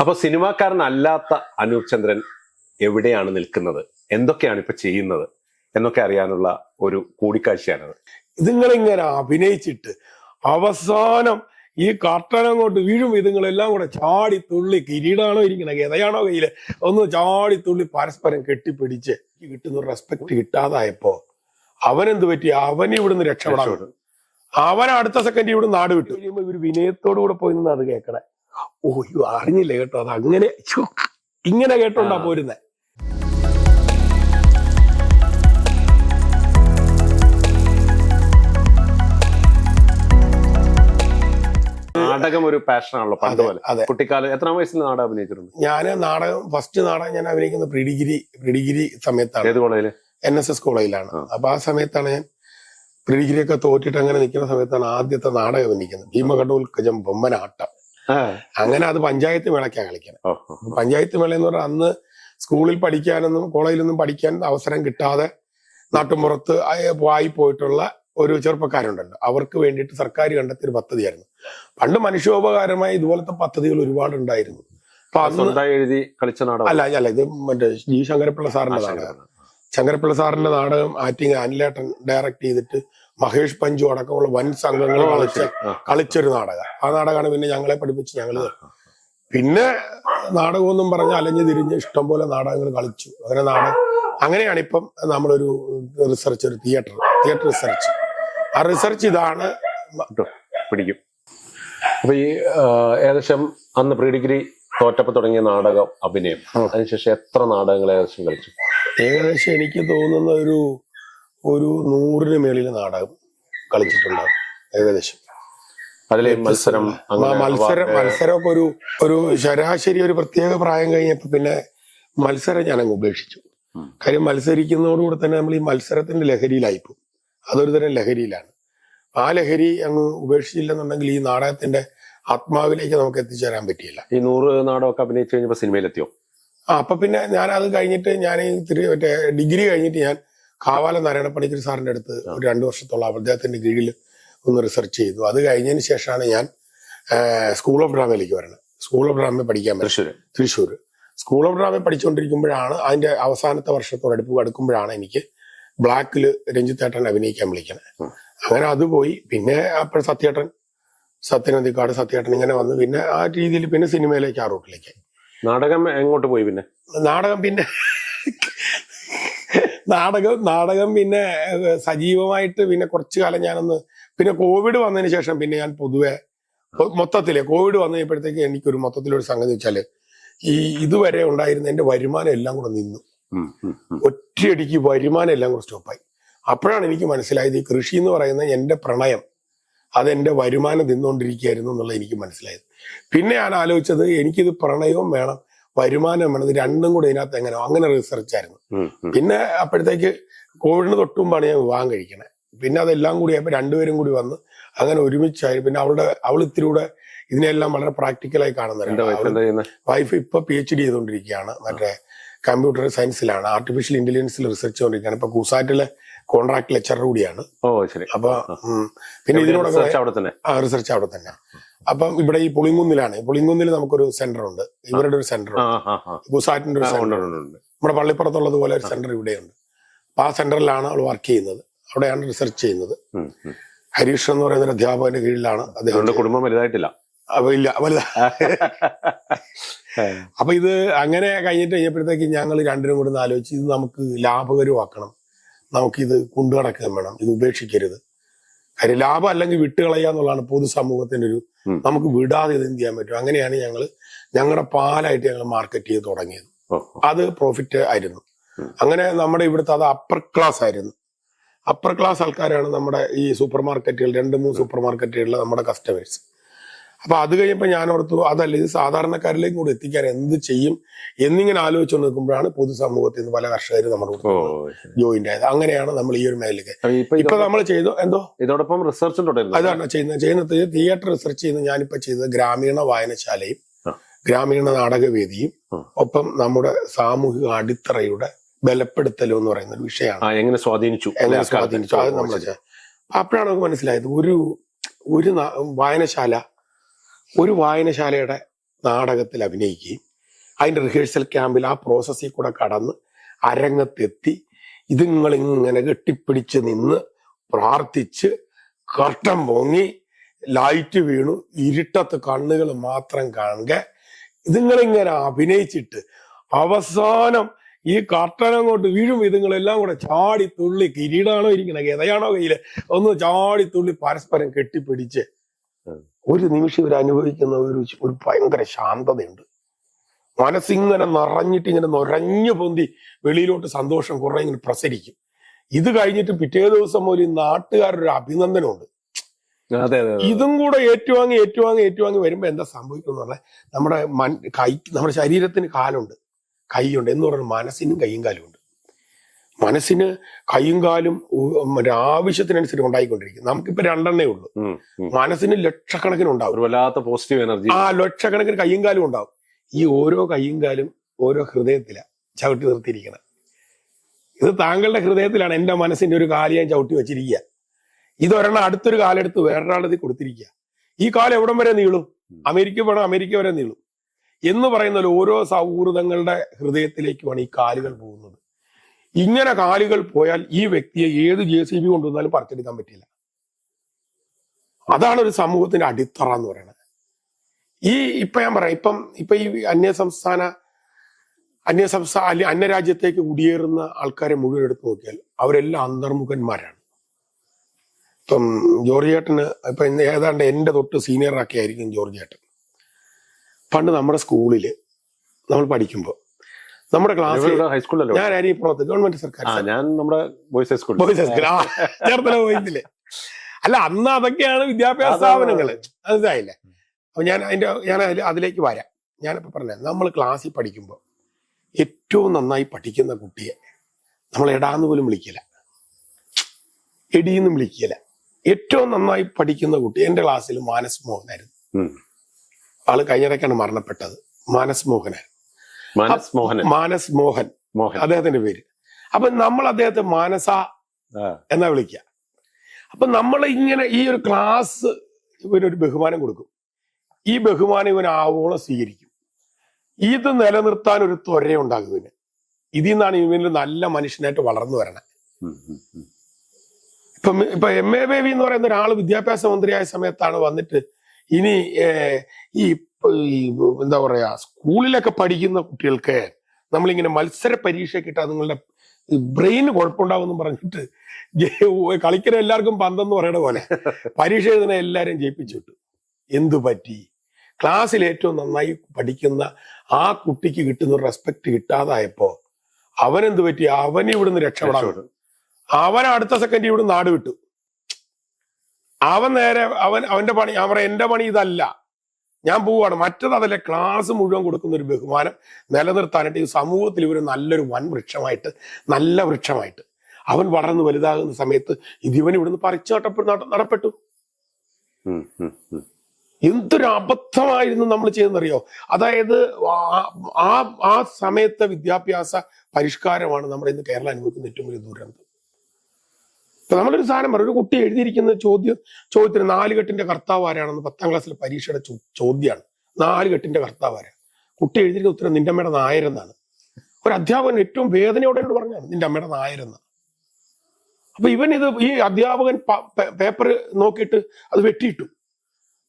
അപ്പൊ സിനിമാക്കാരനല്ലാത്ത അനൂപ് ചന്ദ്രൻ എവിടെയാണ് നിൽക്കുന്നത്? എന്തൊക്കെയാണ് ഇപ്പൊ ചെയ്യുന്നത്? എന്നൊക്കെ അറിയാനുള്ള ഒരു കൂടിക്കാഴ്ചയാണത്. ഇതുങ്ങളിങ്ങനെ അഭിനയിച്ചിട്ട് അവസാനം ഈ കർട്ടനം അങ്ങോട്ട് വീഴും ഇതുങ്ങളെല്ലാം കൂടെ ചാടി തുള്ളി കിരീടാണോ ഇരിക്കണ ഗതയാണോ കയ്യിൽ? ഒന്ന് ചാടി തുള്ളി പരസ്പരം കെട്ടിപ്പിടിച്ച് കിട്ടുന്ന റെസ്പെക്ട് കിട്ടാതായപ്പോ അവനെന്ത് പറ്റി? അവൻ ഇവിടുന്ന് രക്ഷപ്പെടാൻ രക്ഷപ്പെടും. അവൻ അടുത്ത സെക്കൻഡ് ഇവിടെ നാട് വിട്ടു കഴിയുമ്പോ ഇവർ വിനയത്തോടു കൂടെ പോയി നിന്ന് അത് കേൾക്കണേ. ഓ യു അറിഞ്ഞില്ല കേട്ടോ? അത് അങ്ങനെ ഇങ്ങനെ കേട്ടോണ്ടാ. പോരുന്നേ. നാടകം ഒരു പണ്ട് അതെ, പോലെ. അതെ. കുട്ടിക്കാലം എത്ര വയസ്സിൽ നാടകം അഭിനയിച്ചിട്ടുണ്ട്? ഞാൻ നാടകം ഫസ്റ്റ് നാടകം ഞാൻ അഭിനയിക്കുന്നത് പ്രീ ഡിഗ്രി പ്രീ ഡിഗ്രി സമയത്താണ്. ഏത് കോളേജിൽ? എൻ എസ് എസ് കോളേജിലാണ്. അപ്പൊ ആ സമയത്താണ് ഞാൻ പ്രീ ഡിഗ്രി ഒക്കെ തോറ്റിട്ട് അങ്ങനെ നിൽക്കുന്ന സമയത്താണ് ആദ്യത്തെ നാടകം അഭിനയിക്കുന്നത്. ഭീമകടോൽക്കജം ബൊമ്മനാട്ടം. അങ്ങനെ അത് പഞ്ചായത്ത് മേളയ്ക്കാണ്. അപ്പൊ പഞ്ചായത്ത് മേള എന്ന് പറഞ്ഞാൽ അന്ന് സ്കൂളിൽ പഠിക്കാനൊന്നും കോളേജിലൊന്നും പഠിക്കാൻ അവസരം കിട്ടാതെ നാട്ടുമ്പുറത്ത് ആയ- പോയിട്ടുള്ള ഒരു ചെറുപ്പക്കാരുണ്ടല്ലോ. അവർക്ക് വേണ്ടിയിട്ട് സർക്കാർ കണ്ടെത്തിയൊരു പദ്ധതിയായിരുന്നു. പണ്ട് മനുഷ്യോപകാരമായ ഇതുപോലത്തെ പദ്ധതികൾ ഒരുപാട് ഉണ്ടായിരുന്നു അപ്പൊ അന്ന് സ്വന്തമായി എഴുതി കളിച്ച നാടകം. അല്ല അല്ല ഇത് മറ്റേ ജി ശങ്കരപ്പിള്ള സാറിന്റെ നാടകം. ശങ്കരപ്പിള്ള. സാറിന്റെ നാടകം ആറ്റിങ് അനിലേട്ടൻ ഡയറക്ട് ചെയ്തിട്ട് മഹേഷ് പഞ്ചു അടക്കമുള്ള വൻ സംഘങ്ങൾ കളിച്ച കളിച്ചൊരു നാടകം. ആ നാടകമാണ് പിന്നെ ഞങ്ങളെ പഠിപ്പിച്ച് ഞങ്ങൾ. പിന്നെ നാടകമൊന്നും പറഞ്ഞ് അലഞ്ഞു തിരിഞ്ഞ് ഇഷ്ടംപോലെ നാടകങ്ങൾ കളിച്ചു. അങ്ങനെ നാടകം അങ്ങനെയാണ് ഇപ്പം നമ്മളൊരു റിസർച്ച് ഒരു തിയേറ്റർ തിയേറ്റർ റിസർച്ച് ആ റിസർച്ച് ഇതാണ് പിടിക്കും. അപ്പൊ ഈ ഏകദേശം അന്ന് പ്രീ ഡിഗ്രി തോറ്റപ്പോ തുടങ്ങിയ നാടകം അഭിനയം. അതിനുശേഷം എത്ര നാടകങ്ങൾ ഏകദേശം കളിച്ചു? ഏകദേശം എനിക്ക് തോന്നുന്ന ഒരു ഒരു നൂറിന് മേളിൽ നാടകം കളിച്ചിട്ടുണ്ടാവും ഏകദേശം. അതിലെ മത്സരം മത്സരം മത്സരമൊക്കെ ഒരു ഒരു ശരാശരി ഒരു പ്രത്യേക പ്രായം കഴിഞ്ഞപ്പോ പിന്നെ മത്സരം ഞാൻ അങ്ങ് ഉപേക്ഷിച്ചു. കാര്യം മത്സരിക്കുന്നതോടുകൂടെ തന്നെ നമ്മൾ ഈ മത്സരത്തിന്റെ ലഹരിയിലായിപ്പോവും. അതൊരു തരം ലഹരിയിലാണ്. ആ ലഹരി അങ്ങ് ഉപേക്ഷിച്ചില്ലെന്നുണ്ടെങ്കിൽ ഈ നാടകത്തിന്റെ ആത്മാവിലേക്ക് നമുക്ക് എത്തിച്ചേരാൻ പറ്റിയില്ല. ഈ നൂറ് നാടകമൊക്കെ അഭിനയിച്ചു കഴിഞ്ഞപ്പോ സിനിമയിലെത്തിയോ? ആ അപ്പൊ പിന്നെ ഞാൻ അത് കഴിഞ്ഞിട്ട് ഞാൻ ഇത്തിരി തിരി- മറ്റേ ഡിഗ്രി കഴിഞ്ഞിട്ട് ഞാൻ കാവാല നാരായണ പണിക്കർ സാറിന്റെ അടുത്ത് ഒരു രണ്ടു വർഷത്തോളം അദ്ദേഹത്തിന്റെ കീഴിൽ ഒന്ന് റിസർച്ച് ചെയ്തു. അത് കഴിഞ്ഞതിന് ശേഷമാണ് ഞാൻ സ്കൂൾ ഓഫ് ഡ്രാമയിലേക്ക് വരണം. സ്കൂൾ ഓഫ് ഡ്രാമ പഠിക്കാൻ Thrissur Thrissur school of drama പഠിച്ചുകൊണ്ടിരിക്കുമ്പോഴാണ് അതിന്റെ അവസാനത്തെ വർഷത്തോടടുപ്പ് അടുക്കുമ്പോഴാണ് എനിക്ക് ബ്ലാക്കിൽ രഞ്ജിത്തേട്ടൻ അഭിനയിക്കാൻ വിളിക്കണത്. അങ്ങനെ അത് പോയി. പിന്നെ അപ്പോൾ സത്യേട്ടൻ സത്യനന്ദിക്കാട് സത്യേട്ടൻ ഇങ്ങനെ വന്ന്. പിന്നെ ആ രീതിയിൽ പിന്നെ സിനിമയിലേക്ക് ആ റൂട്ടിലേക്ക് നാടകം എങ്ങോട്ട് പോയി പിന്നെ? നാടകം പിന്നെ നാടകം നാടകം പിന്നെ സജീവമായിട്ട് പിന്നെ കുറച്ചു കാലം ഞാനൊന്ന് പിന്നെ കോവിഡ് വന്നതിന് ശേഷം പിന്നെ ഞാൻ പൊതുവെ മൊത്തത്തിൽ കോവിഡ് വന്നു കഴിഞ്ഞപ്പോഴത്തേക്ക് എനിക്കൊരു മൊത്തത്തിലൊരു സംഗതി വെച്ചാൽ ഈ ഇതുവരെ ഉണ്ടായിരുന്ന എന്റെ വരുമാനം എല്ലാം കൂടെ നിന്നു. ഒറ്റയടിക്ക് വരുമാനം എല്ലാം കൂടെ സ്റ്റോപ്പായി അപ്പോഴാണ് എനിക്ക് മനസ്സിലായത് ഈ കൃഷി എന്ന് പറയുന്ന എന്റെ പ്രണയം അതെന്റെ വരുമാനം തിന്നുകൊണ്ടിരിക്കുകയായിരുന്നു എന്നുള്ളത് എനിക്ക് മനസ്സിലായത്. പിന്നെ ഞാൻ ആലോചിച്ചത് എനിക്കിത് പ്രണയവും വേണം. വരുമാനം വേണം. രണ്ടും കൂടെ ഇതിനകത്ത് എങ്ങനെയോ അങ്ങനെ റിസർച്ച് ആയിരുന്നു. പിന്നെ അപ്പോഴത്തേക്ക് കോവിഡിന് തൊട്ടുമ്പാണ് ഞാൻ വിവാഹം കഴിക്കണേ. പിന്നെ അതെല്ലാം കൂടി ആയപ്പോൾ രണ്ടുപേരും കൂടി വന്ന് അങ്ങനെ ഒരുമിച്ചായി. പിന്നെ അവളുടെ അവൾ ഇത്തിരി കൂടെ ഇതിനെല്ലാം വളരെ പ്രാക്ടിക്കലായി കാണുന്നവരാണ് വൈഫ് ഇപ്പൊ പി എച്ച് ഡി ചെയ്തുകൊണ്ടിരിക്കുകയാണ്. മറ്റേ കമ്പ്യൂട്ടർ സയൻസിലാണ് ആർട്ടിഫിഷ്യൽ ഇന്റലിജൻസിൽ റിസർച്ച് ചെയ്തുകൊണ്ടിരിക്കുകയാണ്. ഇപ്പൊ കുസാറ്റിലെ കോൺട്രാക്ട് ലെക്ചർ കൂടിയാണ്. അപ്പൊ പിന്നെ ഇതിനോടൊക്കെ റിസർച്ച് അവിടെ തന്നെ? അപ്പം ഇവിടെ ഈ പുളിങ്കുന്നിലാണ്. പുളിങ്കുന്നിൽ നമുക്കൊരു സെന്റർ ഉണ്ട് ഇവരുടെ ഒരു സെന്റർ ഉണ്ട് ആ ഒരു സെന്റർ. ഉണ്ട്. നമ്മുടെ പള്ളിപ്പുറത്തുള്ളത് പോലെ ഒരു സെന്റർ ഇവിടെയുണ്ട്. അപ്പൊ ആ സെന്ററിലാണ് അവൾ വർക്ക് ചെയ്യുന്നത്. അവിടെയാണ് റിസർച്ച് ചെയ്യുന്നത്. ഹരീഷ് എന്ന് പറയുന്ന ഒരു അധ്യാപകന്റെ കീഴിലാണ് അദ്ദേഹം കുടുംബം വലുതായിട്ടില്ല. അപ്പൊ ഇല്ല വലുതാ. അപ്പൊ ഇത് അങ്ങനെ കഴിഞ്ഞിട്ട് കഴിഞ്ഞപ്പോഴത്തേക്ക് ഞങ്ങൾ രണ്ടിനും കൂടെ ആലോചിച്ച് ഇത് നമുക്ക് ലാഭകരമാക്കണം. നമുക്കിത് കൊണ്ടുനടക്കുകയും വേണം. ഇത് ഉപേക്ഷിക്കരുത്. കാര്യം ലാഭം അല്ലെങ്കിൽ വിട്ടുകളയുക എന്നുള്ളതാണ് പൊതുസമൂഹത്തിന്റെ ഒരു നമുക്ക് വിടാതെ ഇത് എന്ത് ചെയ്യാൻ പറ്റും? അങ്ങനെയാണ് ഞങ്ങൾ ഞങ്ങളുടെ പാലായിട്ട് ഞങ്ങൾ മാർക്കറ്റ് ചെയ്ത് തുടങ്ങിയത്. അത് പ്രോഫിറ്റ് ആയിരുന്നു. അങ്ങനെ നമ്മുടെ ഇവിടുത്തെ അത് അപ്പർ ക്ലാസ് ആയിരുന്നു. അപ്പർ ക്ലാസ് ആൾക്കാരാണ് നമ്മുടെ ഈ സൂപ്പർ മാർക്കറ്റുകൾ രണ്ട് മൂന്ന് സൂപ്പർ മാർക്കറ്റുകളിലെ നമ്മുടെ കസ്റ്റമേഴ്സ് അപ്പൊ അത് കഴിഞ്ഞപ്പോൾ ഞാൻ ഓർത്തു അതല്ല ഇത് സാധാരണക്കാരിലേക്കും കൂടെ എത്തിക്കാൻ എന്ത് ചെയ്യും എന്നിങ്ങനെ ആലോചിച്ചു നിൽക്കുമ്പോഴാണ് പൊതുസമൂഹത്തിൽ നിന്ന് പല കർഷകരും നമ്മുടെ ജോയിന്റ് ആയത്. അങ്ങനെയാണ് നമ്മൾ ഈ ഒരു മേഖലയ്ക്ക് ഇപ്പൊ നമ്മൾ ചെയ്തു എന്തോ? ഇതോടൊപ്പം റിസർച്ച് അതാണ് ചെയ്യുന്നത്. ചെയ്യുന്നത് തിയേറ്റർ റിസർച്ച് ചെയ്യുന്നത് ഞാനിപ്പോ ചെയ്തത് ഗ്രാമീണ വായനശാലയും ഗ്രാമീണ നാടകവേദിയും. ഒപ്പം നമ്മുടെ സാമൂഹിക അടിത്തറയുടെ ബലപ്പെടുത്തലും എന്ന് പറയുന്ന ഒരു വിഷയമാണ്. എങ്ങനെ സ്വാധീനിച്ചു? എങ്ങനെ സ്വാധീനിച്ചു? അത് നമ്മൾ. അപ്പോഴാണ് നമുക്ക് മനസ്സിലായത്. ഒരു ഒരു വായനശാല ഒരു വായനശാലയുടെ നാടകത്തിൽ അഭിനയിക്കുകയും അതിന്റെ റിഹേഴ്സൽ ക്യാമ്പിൽ ആ പ്രോസസ്സിൽ കൂടെ കടന്ന് അരങ്ങത്തെത്തി ഇതുങ്ങളിങ്ങനെ കെട്ടിപ്പിടിച്ച് നിന്ന് പ്രാർത്ഥിച്ച് കർട്ടൻ പൊങ്ങി ലൈറ്റ് വീണു ഇരുട്ടത്ത് കണ്ണുകൾ മാത്രം കാണുക ഇതുങ്ങളിങ്ങനെ അഭിനയിച്ചിട്ട് അവസാനം ഈ കർട്ടനം കൊണ്ട് വീഴും ഇതുങ്ങളെല്ലാം കൂടെ ചാടി തുള്ളി കിരീടാണോ ഇരിക്കണ ഗതയാണോ കയ്യിൽ ഒന്ന് ചാടി തുള്ളി പരസ്പരം കെട്ടിപ്പിടിച്ച്. ഒരു നിമിഷം ഇവർ അനുഭവിക്കുന്ന ഒരു ഒരു ഭയങ്കര ശാന്തതയുണ്ട്. മനസ്സിങ്ങനെ നിറഞ്ഞിട്ട് ഇങ്ങനെ നിറഞ്ഞു പൊന്തി വെളിയിലോട്ട് സന്തോഷം കുറെ ഇങ്ങനെ പ്രസരിക്കും. ഇത് കഴിഞ്ഞിട്ട് പിറ്റേ ദിവസം ഒരു നാട്ടുകാരൊരു അഭിനന്ദനമുണ്ട്. ഇതും കൂടെ ഏറ്റുവാങ്ങി ഏറ്റുവാങ്ങി ഏറ്റുവാങ്ങി വരുമ്പോ എന്താ സംഭവിക്കുന്നത് പറഞ്ഞാൽ നമ്മുടെ മൻ കൈ നമ്മുടെ ശരീരത്തിന് കാലുണ്ട്. കൈയുണ്ട്. എന്ന് പറഞ്ഞാൽ മനസ്സിനും കൈയും കാലും ഉണ്ട്. മനസ്സിന് കൈയും കാലും മറ്റേ ആവശ്യത്തിനനുസരിച്ച് ഉണ്ടായിക്കൊണ്ടിരിക്കും. നമുക്കിപ്പോ രണ്ടെണ്ണേ ഉള്ളൂ. മനസ്സിന് ലക്ഷക്കണക്കിന് ഉണ്ടാവും. വല്ലാത്ത പോസിറ്റീവ് എനർജി ആ ലക്ഷക്കണക്കിന് കയ്യും കാലും ഉണ്ടാവും. ഈ ഓരോ കയ്യും കാലും ഓരോ ഹൃദയത്തിലാണ് ചവിട്ടി നിർത്തിയിരിക്കണം ഇത് താങ്കളുടെ ഹൃദയത്തിലാണ് എന്റെ മനസ്സിന്റെ ഒരു കാൽ ഞാൻ ചവിട്ടി വെച്ചിരിക്കുക. ഇതൊരെണ്ണം അടുത്തൊരു കാലെടുത്ത് വേറൊരാളത് കൊടുത്തിരിക്കുക. ഈ കാലം എവിടം വരെ നീളും? അമേരിക്ക വേണം അമേരിക്ക വരെ നീളും. എന്ന് പറയുന്ന പോലെ ഓരോ സൗഹൃദങ്ങളുടെ ഹൃദയത്തിലേക്കുമാണ് ഈ കാലുകൾ പോകുന്നത്. ഇങ്ങനെ കാലുകൾ പോയാൽ ഈ വ്യക്തിയെ ഏത് ജെ സി ബി കൊണ്ടുവന്നാലും പറിച്ചെടുക്കാൻ പറ്റില്ല. അതാണ് ഒരു സമൂഹത്തിന്റെ അടിത്തറ എന്ന് പറയുന്നത്. ഈ ഇപ്പൊ ഞാൻ പറയാം ഇപ്പം ഇപ്പൊ ഈ അന്യ സംസ്ഥാന അന്യ സംസ്ഥാന അല്ലെ അന്യരാജ്യത്തേക്ക് കുടിയേറുന്ന ആൾക്കാരെ മുഴുവൻ എടുത്തു നോക്കിയാൽ അവരെല്ലാം അന്തർമുഖന്മാരാണ്. ഇപ്പം ജോർജ് ചേട്ടന് ഇപ്പൊ ഏതാണ്ട് എന്റെ തൊട്ട് സീനിയർ ആക്കിയായിരിക്കും ജോർജ് പണ്ട് നമ്മുടെ സ്കൂളിൽ നമ്മൾ പഠിക്കുമ്പോൾ നമ്മുടെ ക്ലാസ് ഹൈസ്കൂളിലല്ലോ ഞാൻ അരിപ്പുറത്ത് ഗവൺമെന്റ് സർക്കാർ ഞാൻ നമ്മുടെ boys high school boys high school. Cherthala പോയിട്ടില്ലേ അല്ല അന്ന് അതൊക്കെയാണ് വിദ്യാഭ്യാസ സ്ഥാപനങ്ങൾ മനസ്സിലായില്ലേ? അപ്പൊ ഞാൻ അതിന്റെ ഞാൻ അതിലേക്ക് വരാം. ഞാനിപ്പോ പറഞ്ഞ നമ്മൾ ക്ലാസ്സിൽ പഠിക്കുമ്പോൾ ഏറ്റവും നന്നായി പഠിക്കുന്ന കുട്ടിയെ നമ്മൾ എടാന്ന് പോലും വിളിക്കില്ല. എടിയെന്നും വിളിക്കില്ല. ഏറ്റവും നന്നായി പഠിക്കുന്ന കുട്ടി എന്റെ ക്ലാസ്സിൽ മാനസ് മോഹനായിരുന്നു. ആൾ കഴിഞ്ഞിടയ്ക്കാണ് മരണപ്പെട്ടത്. മാനസ് മോഹനായിരുന്നു. മനസ് മോഹൻ മാനസ് മോഹൻ. മോഹൻ. അദ്ദേഹത്തിന്റെ പേര്. അപ്പൊ നമ്മൾ അദ്ദേഹത്തെ മാനസ എന്നാ വിളിക്കുക അപ്പൊ നമ്മൾ ഇങ്ങനെ ഈ ഒരു ക്ലാസ് ഇവനൊരു ബഹുമാനം കൊടുക്കും. ഈ ബഹുമാനം ഇവൻ ആവോളം സ്വീകരിക്കും. ഇത് നിലനിർത്താൻ ഒരു ത്വരയുണ്ടാകും ഇവന്. ഇതിൽ നിന്നാണ് ഇവന് നല്ല മനുഷ്യനായിട്ട് വളർന്നു ഉം. ഇപ്പൊ ഇപ്പൊ എം എ ബേബി എന്ന് പറയുന്ന ഒരാൾ വിദ്യാഭ്യാസ മന്ത്രിയായ സമയത്താണ് വന്നിട്ട് ഇനി ഈ ഈ എന്താ പറയാ സ്കൂളിലൊക്കെ പഠിക്കുന്ന കുട്ടികൾക്ക് നമ്മളിങ്ങനെ മത്സര പരീക്ഷയൊക്കെ ഇട്ടാൽ നിങ്ങളുടെ ബ്രെയിന് കുഴപ്പമുണ്ടാവും പറഞ്ഞിട്ട് കളിക്കുന്ന എല്ലാവർക്കും പന്തെന്ന് പറയണ പോലെ പരീക്ഷ എഴുതുന്ന എല്ലാവരും ജയിപ്പിച്ചു വിട്ടു. എന്തു പറ്റി? ക്ലാസ്സിൽ ഏറ്റവും നന്നായി പഠിക്കുന്ന ആ കുട്ടിക്ക് കിട്ടുന്ന റെസ്പെക്ട് കിട്ടാതായപ്പോ അവനെന്ത് പറ്റി? അവൻ ഇവിടുന്ന് രക്ഷപ്പെടാൻ അവൻ അടുത്ത സെക്കൻഡ് ഇവിടുന്ന് നാട് വിട്ടു. അവൻ നേരെ അവൻ അവന്റെ പണി പറയാം എന്റെ പണി ഇതല്ല. ഞാൻ പോവുകയാണ് മറ്റത് അതിലെ ക്ലാസ് മുഴുവൻ കൊടുക്കുന്ന ഒരു ബഹുമാനം നിലനിർത്താനായിട്ട് ഈ സമൂഹത്തിൽ ഇവർ നല്ലൊരു വൻ വൃക്ഷമായിട്ട് നല്ല വൃക്ഷമായിട്ട്. അവൻ വളർന്ന് വലുതാകുന്ന സമയത്ത് ഇത് ഇവൻ ഇവിടുന്ന് പറിച്ചാട്ടപ്പെട്ടു നടപ്പെട്ടു. എന്തൊരു അബദ്ധമായിരുന്നു നമ്മൾ ചെയ്യുന്നറിയോ? അതായത് ആ- ആ ആ സമയത്തെ വിദ്യാഭ്യാസ പരിഷ്കാരമാണ് നമ്മുടെ ഇന്ന് കേരളം അനുഭവിക്കുന്ന ഏറ്റവും വലിയ ദുരന്തം. ഇപ്പൊ നമ്മളൊരു സാധനം പറയും ഒരു കുട്ടി എഴുതിയിരിക്കുന്ന ചോദ്യം ചോദ്യത്തിന് നാലുകെട്ടിന്റെ കർത്താവ് ആരാണെന്ന് പത്താം ക്ലാസ്സിലെ പരീക്ഷയുടെ ചോ- ചോദ്യമാണ് നാലുകെട്ടിന്റെ കർത്താവ് ആരാണ് കുട്ടി എഴുതിയിരിക്കുന്ന ഉത്തരം നിന്റെ അമ്മയുടെ നായരെന്നാണ് ഒരു അധ്യാപകൻ ഏറ്റവും വേദനയോടെ എന്നോട് പറഞ്ഞാണ് നിന്റെ അമ്മയുടെ നായരെന്ന് അപ്പൊ ഇവൻ ഇത് ഈ അധ്യാപകൻ പേപ്പർ നോക്കിയിട്ട് അത് വെട്ടിയിട്ടു.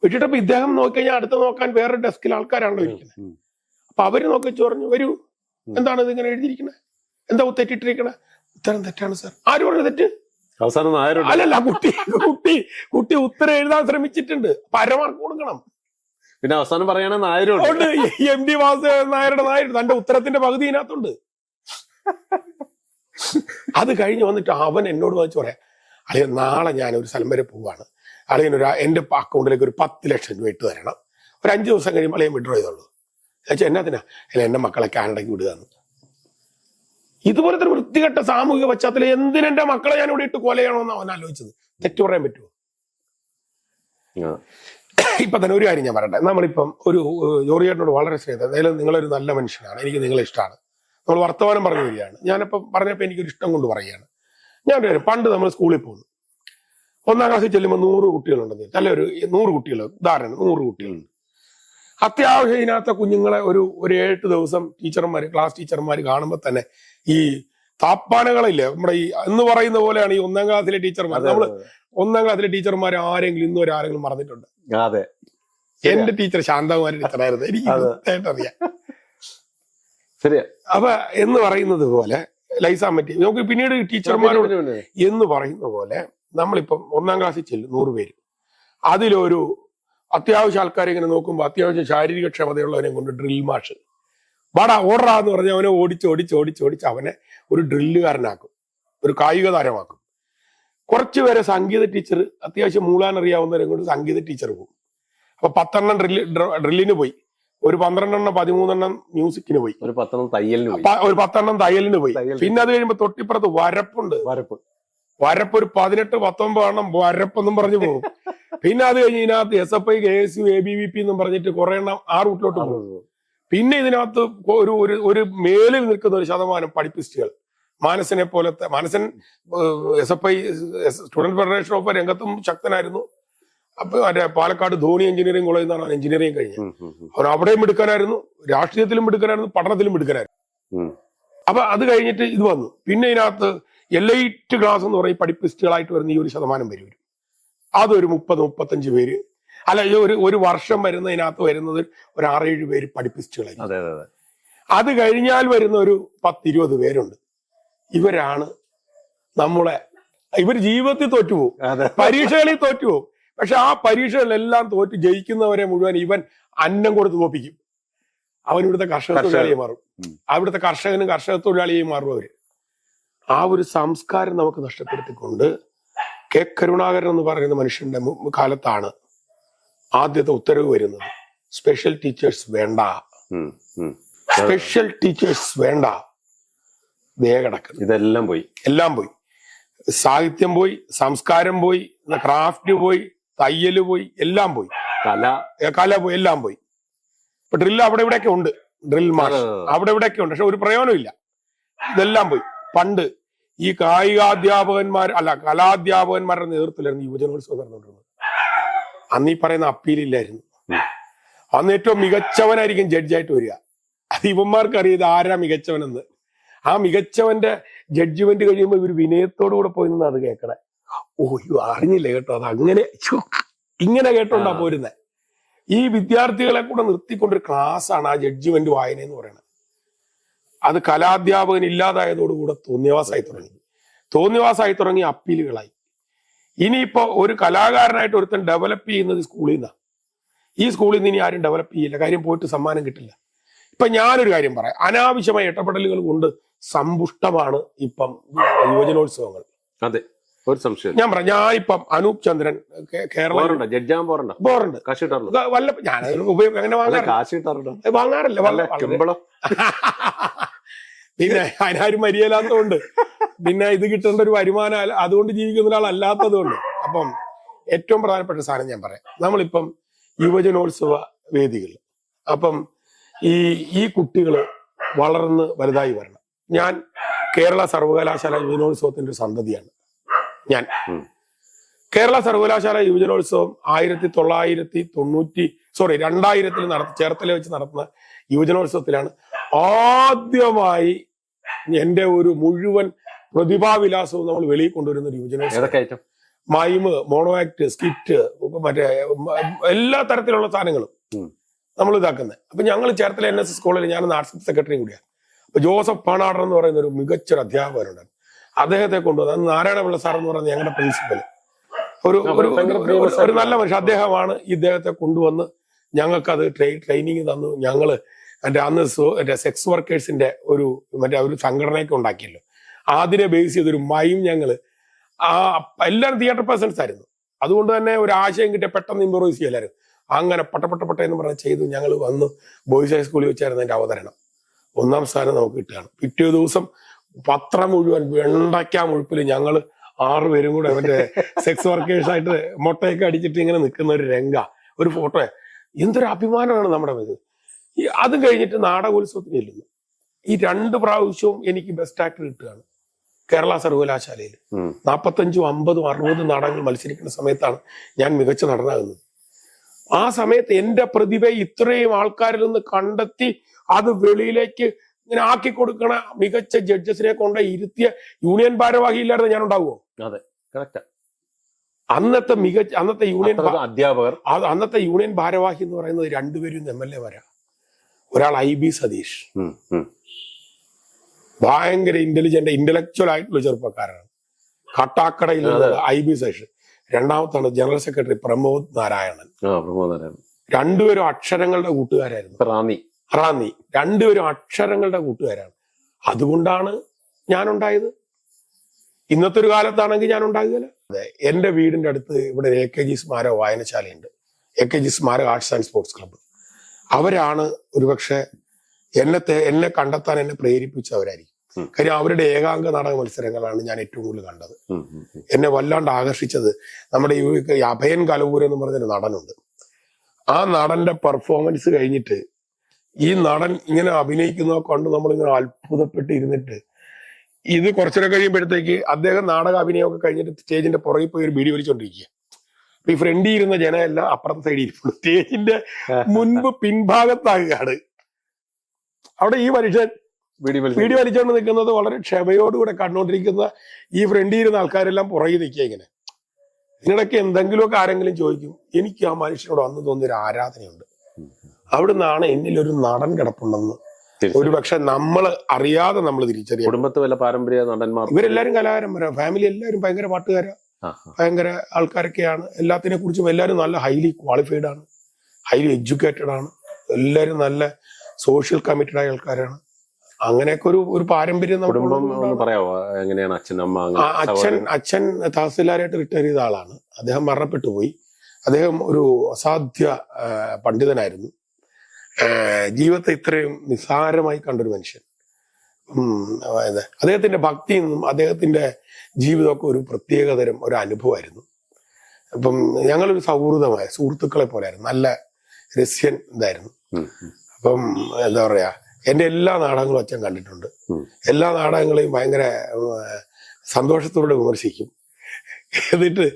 വെട്ടിയിട്ടപ്പോ ഇദ്ദേഹം നോക്കിക്കഴിഞ്ഞാൽ അടുത്ത് നോക്കാൻ വേറെ ഡെസ്കിൽ ആൾക്കാരാണല്ലോ ഇരിക്കുന്നത്. അപ്പൊ അവർ നോക്കി പറഞ്ഞു വരൂ എന്താണ് ഇത് ഇങ്ങനെ എഴുതിയിരിക്കുന്നത് എന്താ തെറ്റിട്ടിരിക്കണേ ഉത്തരം തെറ്റാണ് സാർ. ആര് പറഞ്ഞു തെറ്റ്? അവസാനം നായരുണ്ട്. അല്ലല്ല കുട്ടി കുട്ടി കുട്ടി ഉത്തരം എഴുതാൻ ശ്രമിച്ചിട്ടുണ്ട്. പരമാർക്ക് കൊടുക്കണം. പിന്നെ അവസാനം പറയണ നായരുണ്ട്. എം ഡി വാസു നായരുടെ നായർ തന്റെ ഉത്തരത്തിന്റെ പകുതി ഇതിനകത്തുണ്ട്. അത് കഴിഞ്ഞ് വന്നിട്ട് അവൻ എന്നോട് വായിച്ചു പറയാം അളിയൻ നാളെ ഞാൻ ഒരു സ്ഥലം വരെ പോവാണ്. അളിയൻ ഒരു എന്റെ അക്കൗണ്ടിലേക്ക് ഒരു പത്ത് ലക്ഷം രൂപ ഇട്ട് തരണം. ഒരു അഞ്ച് ദിവസം കഴിയുമ്പോൾ അളിയൻ വിഡ്രോ ചെയ്തോളൂ. എന്നാ എന്നാത്തിനാ അല്ല എന്റെ മക്കളെ കാനഡയ്ക്ക് വിടുക എന്ന് ഇതുപോലത്തെ ഒരു വൃത്തികെട്ട സാമൂഹിക പശ്ചാത്തലം എന്തിനെന്റെ മക്കളെ ഞാൻ ഇവിടെ ഇട്ട് കൊലയാണോന്ന് അവൻ ആലോചിച്ചത്? തെറ്റു പറയാൻ പറ്റുമോ? ഇപ്പൊ തന്നെ ഒരു കാര്യം ഞാൻ പറയട്ടെ. നമ്മളിപ്പം ഒരു ജോറിയേട്ടനോട് വളരെ സ്നേഹം എന്തായാലും നിങ്ങളൊരു നല്ല മനുഷ്യനാണ്. എനിക്ക് നിങ്ങളെ ഇഷ്ടമാണ്. നമ്മൾ വർത്തമാനം പറഞ്ഞു വരികയാണ്. ഞാനിപ്പം പറഞ്ഞപ്പോൾ എനിക്കൊരു ഇഷ്ടം കൊണ്ട് പറയുകയാണ്. ഞാൻ ഒരു പണ്ട് നമ്മൾ സ്കൂളിൽ പോകുന്നു. ഒന്നാം ക്ലാസ്സിൽ ചെല്ലുമ്പോൾ നൂറ് കുട്ടികളുണ്ടെന്ന് അല്ല ഒരു നൂറ് കുട്ടികൾ ഉദാഹരണം നൂറ് കുട്ടികളുണ്ട്. അത്യാവശ്യം ഇതിനകത്ത കുഞ്ഞുങ്ങളെ ഒരു ഒരു ഏഴ് ദിവസം ടീച്ചർമാർ ക്ലാസ് ടീച്ചർമാർ കാണുമ്പോൾ തന്നെ ഈ താപ്പാനകളില്ലേ? നമ്മുടെ ഈ എന്ന് പറയുന്ന പോലെയാണ് ഈ ഒന്നാം ക്ലാസ്സിലെ ടീച്ചർമാർ നമ്മൾ നമ്മൾ ഒന്നാം ക്ലാസ്സിലെ ടീച്ചർമാർ ആരെങ്കിലും ഇന്നും ആരെങ്കിലും മറന്നിട്ടുണ്ട്? അതെ. എന്റെ ടീച്ചർ ശാന്തകുമാരി ടീച്ചറായിരുന്നു. എനിക്ക് അറിയാം ശരിയാ. അപ്പൊ എന്ന് പറയുന്നത് പോലെ ലൈസാൻ പറ്റി നമുക്ക് പിന്നീട് ടീച്ചർമാരോട് എന്ന് പറയുന്ന പോലെ നമ്മളിപ്പം ഒന്നാം ക്ലാസ്സിൽ ചെല്ലും നൂറ് പേര്. അതിലൊരു അത്യാവശ്യ ആൾക്കാരെ ഇങ്ങനെ നോക്കുമ്പോൾ അത്യാവശ്യം ശാരീരിക ക്ഷമതയുള്ളവരെ കൊണ്ട് ഡ്രിൽ മാഷ് വാടാ ഓടാ എന്ന് പറഞ്ഞ് അവനെ ഓടിച്ച് ഓടിച്ച് ഓടിച്ച് ഓടിച്ച് അവനെ ഒരു ഡ്രില്ലുകാരനാക്കും. ഒരു കായിക താരമാക്കും കുറച്ച് പേരെ സംഗീത ടീച്ചർ അത്യാവശ്യം മൂളാൻ അറിയാവുന്നവരെ കൊണ്ട് സംഗീത ടീച്ചർ പോകും. അപ്പൊ പത്തെണ്ണം ഡ്രില്ല് ഡ്രില്ലിന് പോയി. ഒരു പന്ത്രണ്ടെണ്ണം പതിമൂന്നെണ്ണം മ്യൂസിക്കിന് പോയി. ഒരു പത്തെണ്ണം തയ്യലിന് പോയി. ഒരു പത്തെണ്ണം തയ്യലിന് പോയി. പിന്നെ അത് കഴിയുമ്പോ തൊട്ടിപ്പുറത്ത് വരപ്പുണ്ട്. വരപ്പ്. വരപ്പ് ഒരു പതിനെട്ട് പത്തൊമ്പത് എണ്ണം വരപ്പെന്നും പറഞ്ഞു പോകും. പിന്നെ അത് കഴിഞ്ഞ് ഇതിനകത്ത് S F I K S U A B V P എന്നും പറഞ്ഞിട്ട് കുറെ എണ്ണം ആ റൂട്ടിലോട്ട് പോകും. പിന്നെ ഇതിനകത്ത് ഒരു ഒരു ഒരു മേലിൽ നിൽക്കുന്ന ഒരു ശതമാനം പഠിപ്പിസ്റ്റുകൾ. മാനസനെ പോലത്തെ Manasan S F I student federation of രംഗത്തും ശക്തനായിരുന്നു. അപ്പൊ മറ്റേ പാലക്കാട് ധോണി എഞ്ചിനീയറിംഗ് കോളേജിൽ നിന്നാണ് എഞ്ചിനീയറിംഗ് കഴിഞ്ഞത്. അവൻ അവിടെയും എടുക്കാനായിരുന്നു രാഷ്ട്രീയത്തിലും എടുക്കാനായിരുന്നു പഠനത്തിലും എടുക്കാനായിരുന്നു. അപ്പൊ അത് കഴിഞ്ഞിട്ട് ഇത് വന്നു. പിന്നെ ഇതിനകത്ത് എലൈറ്റ് ക്ലാസ് എന്ന് പറയും പഠിപ്പിസ്റ്റുകളായിട്ട് വരുന്ന ഈ ഒരു ശതമാനം പേര് വരും അതൊരു മുപ്പത് മുപ്പത്തഞ്ച് പേര് അല്ല ഇത് ഒരു ഒരു വർഷം വരുന്നതിനകത്ത് വരുന്നത് ഒരു ആറേഴ് പേര് പഠിപ്പിസ്റ്റുകളായിരിക്കും അതെ അതെ അതെ. കഴിഞ്ഞാൽ വരുന്ന ഒരു പത്തിരുപത് പേരുണ്ട്. ഇവരാണ് നമ്മളെ ഇവർ ജീവിതത്തിൽ തോറ്റുപോകും പരീക്ഷകളിൽ തോറ്റുപോകും പക്ഷെ ആ പരീക്ഷകളിലെല്ലാം തോറ്റ് ജയിക്കുന്നവരെ മുഴുവൻ ഇവൻ അന്നം കൊടുത്ത് തോപ്പിക്കും. അവൻ ഇവിടുത്തെ കർഷക. തൊഴിലാളിയെ മാറും. അവിടുത്തെ കർഷകനും കർഷക തൊഴിലാളിയെയും മാറും അവർ. ആ ഒരു സംസ്കാരം നമുക്ക് നഷ്ടപ്പെടുത്തിക്കൊണ്ട് കെ കരുണാകരൻ എന്ന് പറയുന്ന മനുഷ്യന്റെ കാലത്താണ് ആദ്യത്തെ ഉത്തരവ് വരുന്നത് സ്പെഷ്യൽ ടീച്ചേഴ്സ് വേണ്ട. സ്പെഷ്യൽ ടീച്ചേഴ്സ് വേണ്ട. കിടക്കുന്നു. ഇതെല്ലാം പോയി. എല്ലാം പോയി. സാഹിത്യം പോയി സംസ്കാരം പോയി ക്രാഫ്റ്റ് പോയി തയ്യൽ പോയി എല്ലാം പോയി. കല. കല പോയി എല്ലാം പോയി. ഇപ്പൊ ഡ്രിൽ അവിടെ ഇവിടെയൊക്കെ ഉണ്ട്. ഡ്രിൽ മാഷ് അവിടെ ഇവിടെയൊക്കെ ഉണ്ട്. പക്ഷെ ഒരു പ്രയോജനമില്ല ഇതെല്ലാം പോയി. പണ്ട് ഈ കായികാധ്യാപകന്മാർ അല്ല കലാധ്യാപകന്മാരുടെ നേതൃത്വത്തിലായിരുന്നു യുവജനോത്സവം നടന്നുകൊണ്ടിരുന്നത്. അന്ന് ഈ പറയുന്ന അപ്പീലില്ലായിരുന്നു. അന്ന് ഏറ്റവും മികച്ചവനായിരിക്കും ജഡ്ജായിട്ട് വരിക. അത് ഇവന്മാർക്ക് അറിയത് ആരാ മികച്ചവനെന്ന്. ആ മികച്ചവന്റെ ജഡ്ജ്മെന്റ് കഴിയുമ്പോൾ ഇവർ വിനയത്തോടു കൂടെ പോയി നിന്ന് അത് കേൾക്കണേ. ഓ അയ്യോ അറിഞ്ഞില്ല കേട്ടോ? അത് അങ്ങനെ ഇങ്ങനെ കേട്ടോണ്ടാ പോരുന്നേ. പോരുന്നത് ഈ വിദ്യാർത്ഥികളെ കൂടെ നിർത്തിക്കൊണ്ടൊരു ക്ലാസ് ആണ് ആ ജഡ്ജ്മെന്റ് വായന എന്ന് പറയുന്നത് അത് കലാധ്യാപകൻ ഇല്ലാതായതോടുകൂടെ തോന്നിയവാസായി തുടങ്ങി. തോന്നിയവാസായി തുടങ്ങി അപ്പീലുകളായി. ഇനിയിപ്പോ ഒരു കലാകാരനായിട്ട് ഒരുത്തൻ ഡെവലപ്പ് ചെയ്യുന്നത് സ്കൂളിൽ നിന്നാണ് ഈ സ്കൂളിൽ നിന്ന് ഇനി ആരും ഡെവലപ്പ് ചെയ്യില്ല. കാര്യം പോയിട്ട് സമ്മാനം കിട്ടില്ല. ഇപ്പൊ ഞാനൊരു കാര്യം പറയാം. അനാവശ്യമായ ഇടപെടലുകൾ കൊണ്ട് സമ്പുഷ്ടമാണ് ഇപ്പം യുവജനോത്സവങ്ങൾ. അതെ. ഒരു സംശയം ഞാൻ പറയാം. ഞാനിപ്പം അനൂപ് ചന്ദ്രൻ കേരളം കേരള പോരണ്ട ജഡ്ജാൻ പോരണ്ട പോറുണ്ട്. കാശ് കിട്ടാറുണ്ടോ വല്ല ഞാൻ ഉപയോഗം അങ്ങനെ അല്ല വാങ്ങാറില്ല? കാശ് കിട്ടാറുണ്ടോ കിമ്പളം. പിന്നെ അതിനാരും മരിയല്ലാത്തതുകൊണ്ട് പിന്നെ ഇത് കിട്ടേണ്ട ഒരു വരുമാനം അതുകൊണ്ട് ജീവിക്കുന്ന ഒരാളല്ലാത്തതുകൊണ്ട് അപ്പം ഏറ്റവും പ്രധാനപ്പെട്ട സാധനം ഞാൻ പറയാം. നമ്മളിപ്പം യുവജനോത്സവ വേദികൾ. അപ്പം ഈ ഈ കുട്ടികൾ വളർന്ന് വലുതായി വരണം. ഞാൻ കേരള സർവകലാശാല യുവജനോത്സവത്തിന്റെ ഒരു സന്തതിയാണ്. ഞാൻ. കേരള സർവകലാശാല യുവജനോത്സവം ആയിരത്തി തൊള്ളായിരത്തി തൊണ്ണൂറ്റി സോറി രണ്ടായിരത്തിൽ നടത്തി ചേർത്തല വെച്ച് നടത്തുന്ന യുവജനോത്സവത്തിലാണ് ആദ്യമായി എന്റെ ഒരു മുഴുവൻ പ്രതിഭാവിലാസവും നമ്മൾ വെളിയിൽ കൊണ്ടുവരുന്ന ഒരു item mime mono act skit മറ്റേ എല്ലാ തരത്തിലുള്ള സാധനങ്ങളും നമ്മൾ ഇതാക്കുന്നത് അപ്പൊ ഞങ്ങൾ ചേർത്തല എൻ എസ് എസ് കോളേജിൽ ഞാൻ ആർട്സ് സെക്രട്ടറിയും കൂടിയാണ്. അപ്പൊ ജോസഫ് പാണാടർ എന്ന് പറയുന്ന ഒരു മികച്ചൊരു അധ്യാപകനുണ്ടായിരുന്നു അദ്ദേഹത്തെ കൊണ്ടുവന്ന് അന്ന് നാരായണപിള്ള സാർ എന്ന് പറയുന്ന ഞങ്ങളുടെ പ്രിൻസിപ്പൽ ഒരു ഒരു നല്ല മനുഷ്യൻ അദ്ദേഹമാണ് ഇദ്ദേഹത്തെ കൊണ്ടുവന്ന് ഞങ്ങൾക്കത് ട്രെയി ട്രെയിനിങ് തന്നു. ഞങ്ങൾ മറ്റേ അന്ന് മറ്റേ സെക്സ് വർക്കേഴ്സിന്റെ ഒരു മറ്റേ ഒരു സംഘടനയൊക്കെ ഉണ്ടാക്കിയല്ലോ. അതിനെ ബേസ് ചെയ്തൊരു മൈം ഞങ്ങൾ. ആ എല്ലാവരും തിയേറ്റർ പേഴ്സൺസ് ആയിരുന്നു. അതുകൊണ്ട് തന്നെ ഒരു ആശയം കിട്ടിയ പെട്ടെന്ന് ഇമ്പ്രൂവൈസ് ചെയ്യലായിരുന്നു. അങ്ങനെ പട്ടപ്പെട്ട പട്ട എന്ന് പറഞ്ഞ് ചെയ്തു ഞങ്ങൾ വന്ന്. ബോയ്സ് ഹൈസ്കൂളിൽ വെച്ചായിരുന്നു എന്റെ അവതരണം. ഒന്നാം സ്ഥാനം നമുക്ക് കിട്ടുകയാണ്. പിറ്റേ ദിവസം പത്രം മുഴുവൻ വെണ്ടയ്ക്ക മുഴുപ്പിൽ ഞങ്ങൾ ആറുപേരും കൂടെ മറ്റേ സെക്സ് വർക്കേഴ്സ് ആയിട്ട് മുട്ടയൊക്കെ അടിച്ചിട്ട് ഇങ്ങനെ നിൽക്കുന്ന ഒരു രംഗ. ഒരു ഫോട്ടോ എന്തൊരു അഭിമാനമാണ് നമ്മുടെ ഇത്. ഈ അതും കഴിഞ്ഞിട്ട് നാടകോത്സവത്തിന് ചെല്ലുന്നു. ഈ രണ്ട് പ്രാവശ്യവും എനിക്ക് ബെസ്റ്റ് ആക്ടർ കിട്ടുകയാണ്. കേരള സർവകലാശാലയിൽ. നാൽപ്പത്തഞ്ചും അമ്പതും അറുപതും നാടകങ്ങൾ മത്സരിക്കുന്ന സമയത്താണ് ഞാൻ മികച്ച നടനാകുന്നത്. ആ സമയത്ത് എന്റെ പ്രതിഭയെ ഇത്രയും ആൾക്കാരിൽ നിന്ന് കണ്ടെത്തി അത് വെളിയിലേക്ക് ഇങ്ങനെ ആക്കി കൊടുക്കണ മികച്ച ജഡ്ജസിനെ കൊണ്ട് ഇരുത്തിയ യൂണിയൻ ഭാരവാഹി ഇല്ലായിരുന്നു ഞാൻ ഉണ്ടാവുമോ? അതെ കറക്റ്റ് അന്നത്തെ മികച്ച അന്നത്തെ യൂണിയൻ അധ്യാപകർ. അന്നത്തെ യൂണിയൻ ഭാരവാഹി എന്ന് പറയുന്നത് രണ്ടുപേരും എം എൽ എ വരാ ഒരാൾ ഐ ബി സതീഷ്. ഭയങ്കര ഇന്റലിജന്റ് ഇന്റലക്ച്വൽ ആയിട്ടുള്ള ചെറുപ്പക്കാരാണ് കട്ടാക്കടയിൽ ഐ ബി സതീഷ്. രണ്ടാമത്താണ് ജനറൽ സെക്രട്ടറി പ്രമോദ് നാരായണൻ. ആ നാരായണൻ. രണ്ടുപേരും അക്ഷരങ്ങളുടെ കൂട്ടുകാരായിരുന്നു. റാന്നി. റാന്നി. രണ്ടുപേരും അക്ഷരങ്ങളുടെ കൂട്ടുകാരാണ്. അതുകൊണ്ടാണ് ഞാൻ ഉണ്ടായത് ഇന്നത്തെ ഒരു കാലത്താണെങ്കിൽ ഞാൻ ഉണ്ടാകുകയില്ല അതെ എന്റെ വീടിന്റെ അടുത്ത് ഇവിടെ എ കെ ജി സ്മാരക വായനശാലയുണ്ട്. എ കെ ജി സ്മാരക ആർട്സ് ആൻഡ് സ്പോർട്സ് ക്ലബ്ബ്. അവരാണ് ഒരുപക്ഷെ എന്നെ എന്നെ കണ്ടെത്താൻ എന്നെ പ്രേരിപ്പിച്ചവരായിരിക്കും. കാര്യം അവരുടെ ഏകാംഗ നാടക മത്സരങ്ങളാണ് ഞാൻ ഏറ്റവും കൂടുതൽ കണ്ടത്. എന്നെ വല്ലാണ്ട് ആകർഷിച്ചത് നമ്മുടെ ഈ അഭയൻ കലപൂരം എന്ന് പറഞ്ഞൊരു നടനുണ്ട് ആ നടന്റെ പെർഫോമൻസ് കഴിഞ്ഞിട്ട് ഈ നടൻ ഇങ്ങനെ അഭിനയിക്കുന്നത് കണ്ട് നമ്മളിങ്ങനെ അത്ഭുതപ്പെട്ട് ഇരുന്നിട്ട് ഇത് കുറച്ചൊക്കെ കഴിയുമ്പോഴത്തേക്ക് അദ്ദേഹം നാടക അഭിനയമൊക്കെ കഴിഞ്ഞിട്ട് സ്റ്റേജിന്റെ പുറകിൽ പോയി ഒരു ബീഡി വലിച്ചോണ്ടിരിക്കുക ഈ ഫ്രണ്ടിൽ ഇരുന്ന ജനമെല്ലാം അപ്പുറത്തെ സൈഡിൽ ഇരിക്കുന്നു സ്റ്റേജിന്റെ മുൻപ് പിൻഭാഗത്താകുകയാണ് അവിടെ ഈ മനുഷ്യൻ വീടി വലിച്ചോണ്ട് നിൽക്കുന്നത് വളരെ ക്ഷമയോടുകൂടെ കണ്ടുകൊണ്ടിരിക്കുന്ന ഈ ഫ്രണ്ടിൽ ഇരുന്ന ആൾക്കാരെല്ലാം പുറകെ നിൽക്കുക ഇങ്ങനെ. ഇതിനിടയ്ക്ക് എന്തെങ്കിലുമൊക്കെ ആരെങ്കിലും ചോദിക്കും എനിക്ക് ആ മനുഷ്യനോട് അന്ന് തോന്നിയൊരു ആരാധനയുണ്ട്. അവിടെ അവിടുന്നാണ് എന്നിൽ ഒരു നടൻ കിടപ്പുണ്ടെന്ന്. ഒരു പക്ഷെ നമ്മൾ അറിയാതെ നമ്മൾ തിരിച്ചറിയാം. കുടുംബത്തെ വല്ല പാരമ്പര്യ നടന്മാർ ഇവരെല്ലാരും കലാകാരന്മാരാ. ഫാമിലി എല്ലാവരും ഭയങ്കര പാട്ടുകാരാ. ഭയങ്കര ആൾക്കാരൊക്കെയാണ്. എല്ലാത്തിനെ കുറിച്ചും എല്ലാവരും നല്ല ഹൈലി ക്വാളിഫൈഡ് ആണ്. ഹൈലി എഡ്യൂക്കേറ്റഡ് ആണ്. എല്ലാവരും നല്ല സോഷ്യൽ കമ്മിറ്റഡ് ആയ ആൾക്കാരാണ്. അങ്ങനെയൊക്കെ ഒരു ഒരു പാരമ്പര്യം എങ്ങനെയാണ് അച്ഛൻ അമ്മ അച്ഛൻ? അച്ഛൻ തഹസിൽദാരായിട്ട് റിട്ടയർ ചെയ്ത ആളാണ്. അദ്ദേഹം മരണപ്പെട്ടു പോയി. അദ്ദേഹം ഒരു അസാധ്യ പണ്ഡിതനായിരുന്നു. ജീവിതത്തെ ഇത്രയും നിസ്സാരമായി കണ്ടൊരു മനുഷ്യൻ. അദ്ദേഹത്തിന്റെ ഭക്തിയും അദ്ദേഹത്തിന്റെ ജീവിതമൊക്കെ ഒരു പ്രത്യേകതരം ഒരു അനുഭവമായിരുന്നു. അപ്പം ഞങ്ങളൊരു സൗഹൃദമായ സുഹൃത്തുക്കളെ പോലെയായിരുന്നു. നല്ല രസ്യൻ ഇതായിരുന്നു. അപ്പം എന്താ പറയാ എന്റെ എല്ലാ നാടകങ്ങളും അച്ഛൻ കണ്ടിട്ടുണ്ട്. എല്ലാ നാടകങ്ങളെയും ഭയങ്കര സന്തോഷത്തോടെ വിമർശിക്കും. എന്നിട്ട്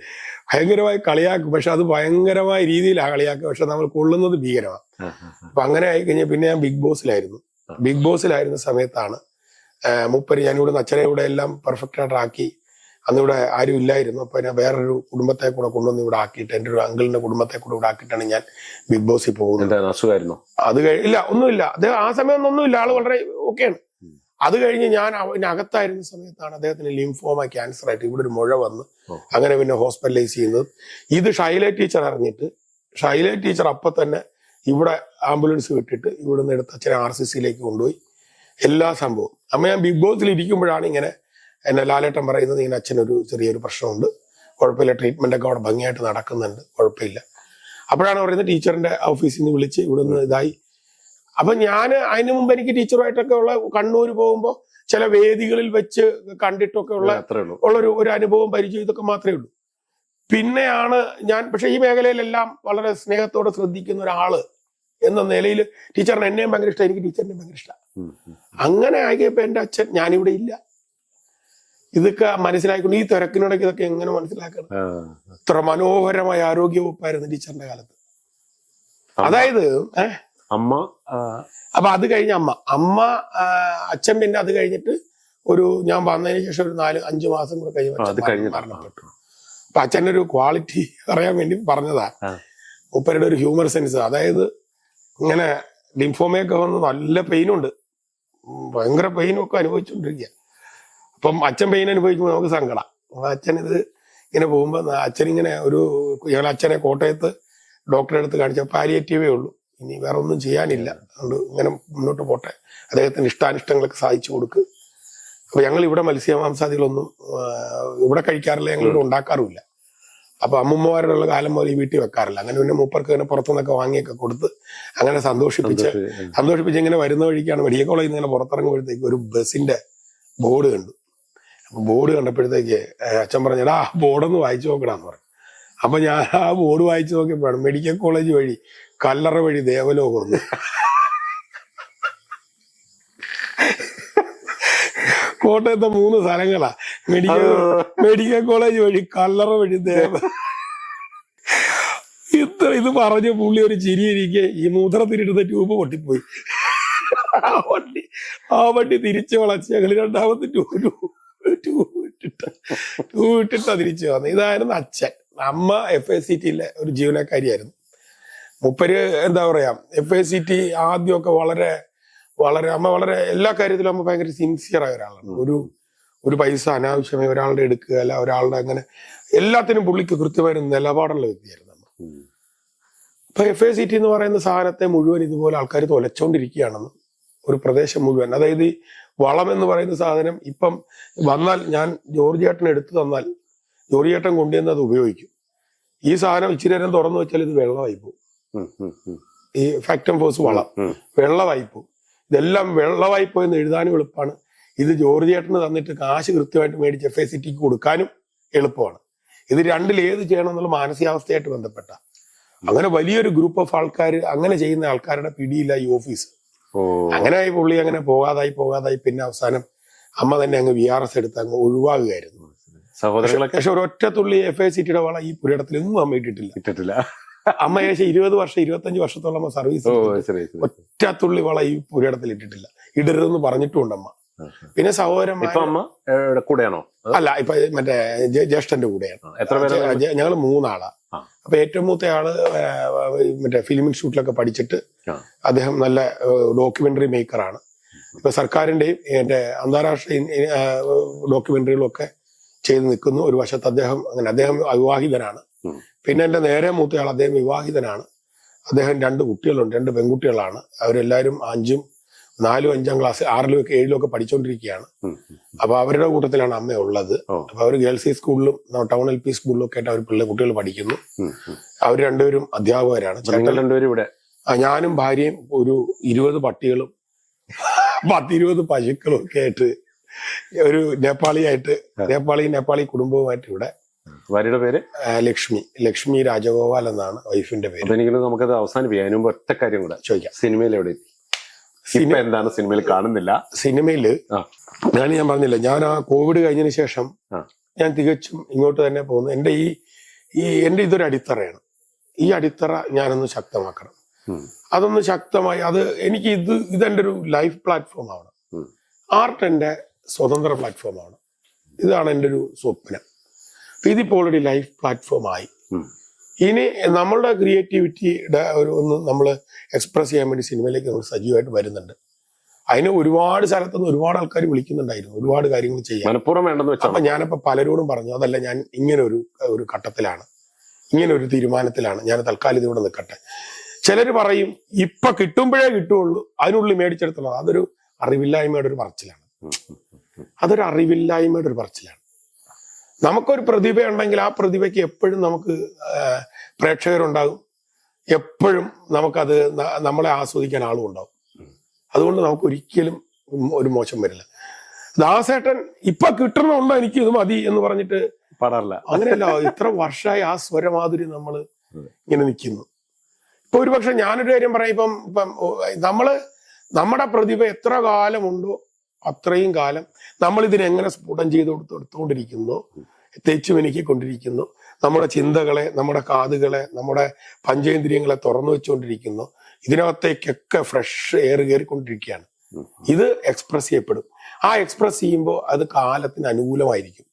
ഭയങ്കരമായി കളിയാക്കും. പക്ഷെ അത് ഭയങ്കരമായ രീതിയിലാണ് കളിയാക്കുക. പക്ഷെ നമ്മൾ കൊള്ളുന്നത് ഭീകരമാണ്. അപ്പൊ അങ്ങനെ ആയിക്കഴിഞ്ഞാൽ പിന്നെ ഞാൻ ബിഗ് ബോസിലായിരുന്നു. ബിഗ് ബോസിലായിരുന്ന സമയത്താണ് മുപ്പര് ഞാനിവിടെ നിന്ന് അച്ഛനെ ഇവിടെ എല്ലാം പെർഫെക്റ്റ് ആയിട്ട് ആക്കി. അന്ന് ഇവിടെ ആരും ഇല്ലായിരുന്നു. അപ്പൊ ഞാൻ വേറൊരു കുടുംബത്തെ കൂടെ കൊണ്ടുവന്ന് ഇവിടെ ആക്കിയിട്ട് എന്റെ ഒരു അങ്കിളിന്റെ കുടുംബത്തെ കൂടെ ഇവിടെ ആക്കിയിട്ടാണ് ഞാൻ ബിഗ് ബോസിൽ പോകുന്നത്. അസുഖമായിരുന്നു? അത് കഴിഞ്ഞ ഇല്ല ഒന്നുമില്ല. അദ്ദേഹം ആ സമയം ഒന്നുമില്ല ആൾ വളരെ ഓക്കെയാണ്. അത് കഴിഞ്ഞ് ഞാൻ അകത്തായിരുന്ന സമയത്താണ് അദ്ദേഹത്തിന് ലിംഫോമ ക്യാൻസർ ആയിട്ട് ഇവിടെ ഒരു മുഴ വന്ന് അങ്ങനെ പിന്നെ ഹോസ്പിറ്റലൈസ് ചെയ്യുന്നത്. ഇത് ഷൈല ടീച്ചർ അറിഞ്ഞിട്ട് ഷൈല ടീച്ചർ അപ്പൊ തന്നെ ഇവിടെ ആംബുലൻസ് വിട്ടിട്ട് ഇവിടെ നിന്ന് എടുത്ത് അച്ഛനെ ആർ സി സിയിലേക്ക് കൊണ്ടുപോയി. എല്ലാ സംഭവവും. അമ്മ ഞാൻ ബിഗ് ബോസിൽ ഇരിക്കുമ്പോഴാണ് ഇങ്ങനെ എന്നെ ലാലേട്ടൻ പറയുന്നത് ഇങ്ങനെ അച്ഛനൊരു ചെറിയൊരു പ്രശ്നമുണ്ട്. കുഴപ്പമില്ല ട്രീറ്റ്മെന്റ് ഒക്കെ അവിടെ ഭംഗിയായിട്ട് നടക്കുന്നുണ്ട് കുഴപ്പമില്ല. അപ്പോഴാണ് പറയുന്നത് ടീച്ചറിന്റെ ഓഫീസിൽ നിന്ന് വിളിച്ച് ഇവിടെ നിന്ന് ഇതായി. അപ്പൊ ഞാൻ അതിന് മുമ്പ് എനിക്ക് ടീച്ചറുമായിട്ടൊക്കെ ഉള്ള കണ്ണൂർ പോകുമ്പോൾ ചില വേദികളിൽ വെച്ച് കണ്ടിട്ടൊക്കെ ഉള്ള ഉള്ളൊരു ഒരു അനുഭവം പരിചയം ഇതൊക്കെ മാത്രമേ ഉള്ളൂ. പിന്നെയാണ് ഞാൻ പക്ഷെ ഈ മേഖലയിലെല്ലാം വളരെ സ്നേഹത്തോടെ ശ്രദ്ധിക്കുന്ന ഒരാൾ എന്ന നിലയിൽ ടീച്ചറിന് എന്നെയും ഭയങ്കര ഇഷ്ടം എനിക്ക് ടീച്ചറിനെ ഭയങ്കര ഇഷ്ടം. ഉം, ഉം. അങ്ങനെ ആകിയപ്പോ എന്റെ അച്ഛൻ ഞാനിവിടെ ഇല്ല. ഇതൊക്കെ മനസ്സിലാക്കിക്കൊണ്ട് ഈ തിരക്കിനിടയ്ക്ക് ഇതൊക്കെ എങ്ങനെ മനസ്സിലാക്കണം. ഇത്ര മനോഹരമായ ആരോഗ്യ വകുപ്പായിരുന്നു ടീച്ചറിന്റെ കാലത്ത്. അതായത് അമ്മ. അപ്പൊ അത് കഴിഞ്ഞ അമ്മ. അമ്മ അച്ഛൻ പിന്നെ അത് കഴിഞ്ഞിട്ട് ഒരു ഞാൻ വന്നതിന് ശേഷം ഒരു നാല് അഞ്ചു മാസം കൂടെ കഴിഞ്ഞ് മരണപ്പെട്ടു. അപ്പൊ അച്ഛന്റെ ഒരു ക്വാളിറ്റി അറിയാൻ വേണ്ടി പറഞ്ഞതാ. മൂപ്പരുടെ ഒരു ഹ്യൂമർ സെൻസ്. അതായത് ഇങ്ങനെ ലിംഫോമയൊക്കെ വന്ന് നല്ല പെയിനുണ്ട്. ഭയങ്കര പെയിനും ഒക്കെ അനുഭവിച്ചുകൊണ്ടിരിക്കുക അപ്പം അച്ഛൻ പെയിൻ അനുഭവിക്കുമ്പോൾ നമുക്ക് സങ്കടം. അപ്പൊ അച്ഛൻ ഇത് ഇങ്ങനെ പോകുമ്പോൾ അച്ഛൻ ഇങ്ങനെ ഒരു ഞങ്ങൾ അച്ഛനെ കോട്ടയത്ത് ഡോക്ടറെ അടുത്ത് കാണിച്ച പാലിയേറ്റീവേ ഉള്ളൂ. ഇനി വേറെ ഒന്നും ചെയ്യാനില്ല. അതുകൊണ്ട് ഇങ്ങനെ മുന്നോട്ട് പോട്ടെ. അദ്ദേഹത്തിന് ഇഷ്ടാനിഷ്ടങ്ങളൊക്കെ സാധിച്ചു കൊടുക്ക്. അപ്പൊ ഞങ്ങൾ ഇവിടെ മത്സ്യമാംസാദികളൊന്നും ഇവിടെ കഴിക്കാറില്ല ഞങ്ങൾ ഇവിടെ ഉണ്ടാക്കാറുമില്ല. അപ്പൊ അമ്മൂമ്മമാരുടെ കാലം പോലെ ഈ വീട്ടിൽ വെക്കാറില്ല. അങ്ങനെ പിന്നെ മൂപ്പർക്ക് ഇങ്ങനെ പുറത്തുനിന്നൊക്കെ വാങ്ങിയൊക്കെ കൊടുത്ത് അങ്ങനെ സന്തോഷിപ്പിച്ച് സന്തോഷ്. സന്തോഷിപ്പിച്ച് ഇങ്ങനെ വരുന്ന വഴിക്കാണ് മെഡിക്കൽ കോളേജിൽ നിന്ന് ഇങ്ങനെ പുറത്തിറങ്ങുമ്പോഴത്തേക്ക് ഒരു ബസ്സിന്റെ ബോർഡ് കണ്ടു. അപ്പൊ ബോർഡ് കണ്ടപ്പോഴത്തേക്ക് അച്ഛൻ പറഞ്ഞടാ ആ ബോർഡൊന്ന് വായിച്ചു നോക്കണമെന്ന് പറഞ്ഞു. അപ്പൊ ഞാൻ ആ ബോർഡ് വായിച്ചു നോക്കിയപ്പോഴാണ് മെഡിക്കൽ കോളേജ് വഴി കല്ലറ വഴി ദേവലോകം ഒന്ന് കോട്ടയത്തെ മൂന്ന് സ്ഥലങ്ങളാ. മെഡിക്കൽ മെഡിക്കൽ കോളേജ് വഴി കല്ലറ വഴി ദേവ ഇത്ര ഇത് പറഞ്ഞ് പുള്ളി ഒരു ചിരിയിരിക്കെ ഈ മൂത്രത്തിലിടുന്ന ട്യൂബ് പൊട്ടിപ്പോയി. ആ വണ്ടി ആ വണ്ടി തിരിച്ചു വളച്ച് ഞങ്ങൾ രണ്ടാമത്തെ ട്യൂബ് ട്യൂബ് ഇട്ടിട്ട് ട്യൂബ് ഇട്ടിട്ടാ തിരിച്ചു വന്നത് ഇതായിരുന്നു അച്ഛൻ. അമ്മ എഫ് എ സി ടിയിലെ ഒരു ജീവനക്കാരിയായിരുന്നു. മുപ്പര് എന്താ പറയാ എഫ് എ സി ടി ആദ്യമൊക്കെ വളരെ വളരെ അമ്മ വളരെ എല്ലാ കാര്യത്തിലും അമ്മ ഭയങ്കര സിൻസിയർ ആയ ഒരാളാണ്. ഒരു ഒരു പൈസ അനാവശ്യമായി ഒരാളുടെ എടുക്കുക അല്ല ഒരാളുടെ അങ്ങനെ എല്ലാത്തിനും പുള്ളിക്ക് കൃത്യമായ നിലപാടുള്ള വ്യക്തിയായിരുന്നു നമ്മൾ. അപ്പൊ എഫ് എ സി ടി എന്ന് പറയുന്ന സാധനത്തെ മുഴുവൻ ഇതുപോലെ ആൾക്കാർ തൊലച്ചോണ്ടിരിക്കുകയാണെന്ന് ഒരു പ്രദേശം മുഴുവൻ. അതായത് ഈ വളം എന്ന് പറയുന്ന സാധനം ഇപ്പം വന്നാൽ ഞാൻ ജോർജ് ഏട്ടൻ എടുത്തു തന്നാൽ ജോർജ് ഏട്ടൻ കൊണ്ടുവന്ന് അത് ഉപയോഗിക്കും. ഈ സാധനം ഇച്ചിരി നേരം തുറന്നു വെച്ചാൽ ഇത് വെള്ളമായി പോകും. ഈ ഫാക്ടം ഫോഴ്സ് വളം. വെള്ളമായി പോകും. ഇതെല്ലാം വെള്ളമായി പോയെന്ന് എഴുതാനും എളുപ്പമാണ്. ഇത് ജോർജ് ചേട്ടന് തന്നിട്ട് കാശ് കൃത്യമായിട്ട് മേടിച്ച് എഫ് ഐ സി ടിക്ക് കൊടുക്കാനും എളുപ്പമാണ്. ഇത് രണ്ടിൽ ഏത് ചെയ്യണം എന്നുള്ള മാനസികാവസ്ഥയായിട്ട് ബന്ധപ്പെട്ട. അങ്ങനെ വലിയൊരു ഗ്രൂപ്പ് ഓഫ് ആൾക്കാർ അങ്ങനെ ചെയ്യുന്ന ആൾക്കാരുടെ പിടിയില്ല ഈ ഓഫീസ് അങ്ങനെ ആയി പുള്ളി അങ്ങനെ പോകാതായി പോകാതായി പിന്നെ അവസാനം അമ്മ തന്നെ അങ്ങ് വി ആർ എസ് എടുത്ത് അങ്ങ് ഒഴിവാകുകയായിരുന്നു. സഹോദരങ്ങളൊക്കെ പക്ഷെ ഒരൊറ്റ തുള്ളി എഫ് ഐ സി ടിയുടെ വള ഈ പുരയിടത്തിൽ ഒന്നും അമ്മ ഇട്ടിട്ടില്ല. ഇട്ടിട്ടില്ല. അമ്മ ഏകദേശം ഇരുപത് വർഷം ഇരുപത്തഞ്ച് വർഷത്തോളം സർവീസ് ഒറ്റ തുള്ളി വള ഈ പുരയിടത്തിൽ ഇട്ടിട്ടില്ല. ഇടരുതെന്ന് പറഞ്ഞിട്ടുണ്ട് അമ്മ. പിന്നെ സഹോദരന്മാർ ഏ, കൂടെയാണോ? അല്ല ഇപ്പൊ മറ്റേ ജ്യേഷ്ഠന്റെ കൂടെയാണ്. എത്ര പേരാണ് ഞങ്ങൾ മൂന്നാളാ. അപ്പൊ ഏറ്റവും മൂത്ത ആൾ മറ്റേ ഫിലിം ഇൻസ്റ്റിറ്റ്യൂട്ടിലൊക്കെ പഠിച്ചിട്ട് അദ്ദേഹം നല്ല ഡോക്യുമെന്ററി മേക്കറാണ്. ഇപ്പൊ സർക്കാരിന്റെയും എന്റെ അന്താരാഷ്ട്ര ഡോക്യുമെന്ററികളൊക്കെ ചെയ്ത് നിൽക്കുന്നു. ഒരു വശത്ത് അദ്ദേഹം അങ്ങനെ അദ്ദേഹം അവിവാഹിതനാണ്. പിന്നെ എന്റെ നേരെ മൂത്തയാൾ അദ്ദേഹം വിവാഹിതനാണ്. അദ്ദേഹം രണ്ട് കുട്ടികളുണ്ട് രണ്ട് പെൺകുട്ടികളാണ്. അവരെല്ലാവരും അഞ്ചും നാലും അഞ്ചാം ക്ലാസ് ആറിലും ഒക്കെ ഏഴിലും ഒക്കെ പഠിച്ചുകൊണ്ടിരിക്കുകയാണ്. അപ്പൊ അവരുടെ കൂട്ടത്തിലാണ് അമ്മ ഉള്ളത്. അപ്പൊ അവർ ഗേൾസ് ഹൈ സ്കൂളിലും ടൗൺ എൽ പി സ്കൂളിലും ഒക്കെ ആയിട്ട് അവർ പിള്ളേ കുട്ടികൾ പഠിക്കുന്നു. അവർ രണ്ടുപേരും അധ്യാപകരാണ്. രണ്ടുപേരും ഇവിടെ? ഞാനും ഭാര്യയും ഒരു ഇരുപത് പട്ടികളും പത്തിരുപത് പശുക്കളും ഒക്കെ ആയിട്ട് ഒരു നേപ്പാളിയായിട്ട് നേപ്പാളി നേപ്പാളി കുടുംബവുമായിട്ട് ഇവിടെ. ഭാര്യയുടെ പേര്? ലക്ഷ്മി ലക്ഷ്മി രാജഗോപാൽ എന്നാണ് വൈഫിന്റെ പേര്. നമുക്കത് അവസാനിപ്പിക്കാം. അതിനുമ്പോ ഒറ്റ കാര്യം കൂടെ. ചോദിക്കാം. സിനിമയിൽ എവിടെ എത്തി? ഇപ്പൊ എന്താണ് സിനിമയിൽ കാണുന്നില്ല? സിനിമയിൽ ഞാൻ ഞാൻ പറഞ്ഞില്ല ഞാൻ ആ കോവിഡ് കഴിഞ്ഞതിന് ശേഷം ഞാൻ തികച്ചും ഇങ്ങോട്ട് തന്നെ പോകുന്നു. എന്റെ ഈ ഈ എന്റെ ഇതൊരു അടിത്തറയാണ്. ഈ അടിത്തറ ഞാനൊന്ന് ശക്തമാക്കണം. അതൊന്ന് ശക്തമായി അത് എനിക്ക് ഇത് ഇതെന്റെ ഒരു ലൈഫ് പ്ലാറ്റ്ഫോം ആവണം. ആർട്ട് എന്റെ സ്വതന്ത്ര പ്ലാറ്റ്ഫോം ആണ്. ഇതാണ് എന്റെ ഒരു സ്വപ്നം. ഇതിപ്പോൾ ഒരു ഓൾറെഡി ലൈഫ് പ്ലാറ്റ്ഫോം ആയി. ഇനി നമ്മളുടെ ക്രിയേറ്റിവിറ്റിയുടെ ഒരു ഒന്ന് നമ്മൾ എക്സ്പ്രസ് ചെയ്യാൻ വേണ്ടി സിനിമയിലേക്ക് നമ്മൾ സജീവമായിട്ട് വരുന്നുണ്ട്. അതിന് ഒരുപാട് സ്ഥലത്തുനിന്ന് ഒരുപാട് ആൾക്കാർ വിളിക്കുന്നുണ്ടായിരുന്നു. ഒരുപാട് കാര്യങ്ങൾ ചെയ്യാൻ. മനഃപൂർവം വേണ്ടെന്ന് വെച്ചാൽ അപ്പൊ ഞാനപ്പോ പലരോടും പറഞ്ഞു അതല്ല ഞാൻ ഇങ്ങനെ ഒരു ഒരു ഘട്ടത്തിലാണ്. ഇങ്ങനെ ഒരു തീരുമാനത്തിലാണ്. ഞാൻ തൽക്കാലം ഇതിവിടെ നിൽക്കട്ടെ. ചിലർ പറയും ഇപ്പൊ കിട്ടുമ്പോഴേ കിട്ടുള്ളൂ. അതിനുള്ളിൽ മേടിച്ചെടുത്തുള്ളത് അതൊരു അറിവില്ലായ്മയുടെ ഒരു പറച്ചിലാണ്. അതൊരു അറിവില്ലായ്മയുടെ ഒരു പറച്ചിലാണ്. നമുക്കൊരു പ്രതിഭയുണ്ടെങ്കിൽ ആ പ്രതിഭയ്ക്ക് എപ്പോഴും നമുക്ക് പ്രേക്ഷകരുണ്ടാകും. എപ്പോഴും നമുക്കത് നമ്മളെ ആസ്വദിക്കാൻ ആളും ഉണ്ടാവും അതുകൊണ്ട് നമുക്ക് ഒരിക്കലും ഒരു മോശം വരില്ല. ദാസേട്ടൻ ഇപ്പൊ കിട്ടണമുണ്ടോ എനിക്ക് ഇത് മതി എന്ന് പറഞ്ഞിട്ട് പാടാറില്ല അങ്ങനെയല്ല ഇത്ര വർഷമായി ആ സ്വരമാധുരി നമ്മൾ ഇങ്ങനെ നിൽക്കുന്നു. ഇപ്പൊ ഒരുപക്ഷെ ഞാനൊരു കാര്യം പറയാം ഇപ്പം ഇപ്പം നമ്മൾ നമ്മുടെ പ്രതിഭ എത്ര കാലമുണ്ടോ അത്രയും കാലം നമ്മൾ ഇതിനെ എങ്ങനെ സ്ഫുടം ചെയ്ത് കൊടുത്ത് എടുത്തുകൊണ്ടിരിക്കുന്നു തെച്ചു കൊണ്ടിരിക്കുന്നു നമ്മുടെ ചിന്തകളെ നമ്മുടെ കാതുകളെ നമ്മുടെ പഞ്ചേന്ദ്രിയങ്ങളെ തുറന്നു വെച്ചുകൊണ്ടിരിക്കുന്നു ഇതിനകത്തേക്കൊക്കെ ഫ്രഷ് എയർ കയറിക്കൊണ്ടിരിക്കുകയാണ്. ഇത് എക്സ്പ്രസ് ചെയ്യപ്പെടും. ആ എക്സ്പ്രസ് ചെയ്യുമ്പോൾ അത് കാലത്തിന് അനുകൂലമായിരിക്കും.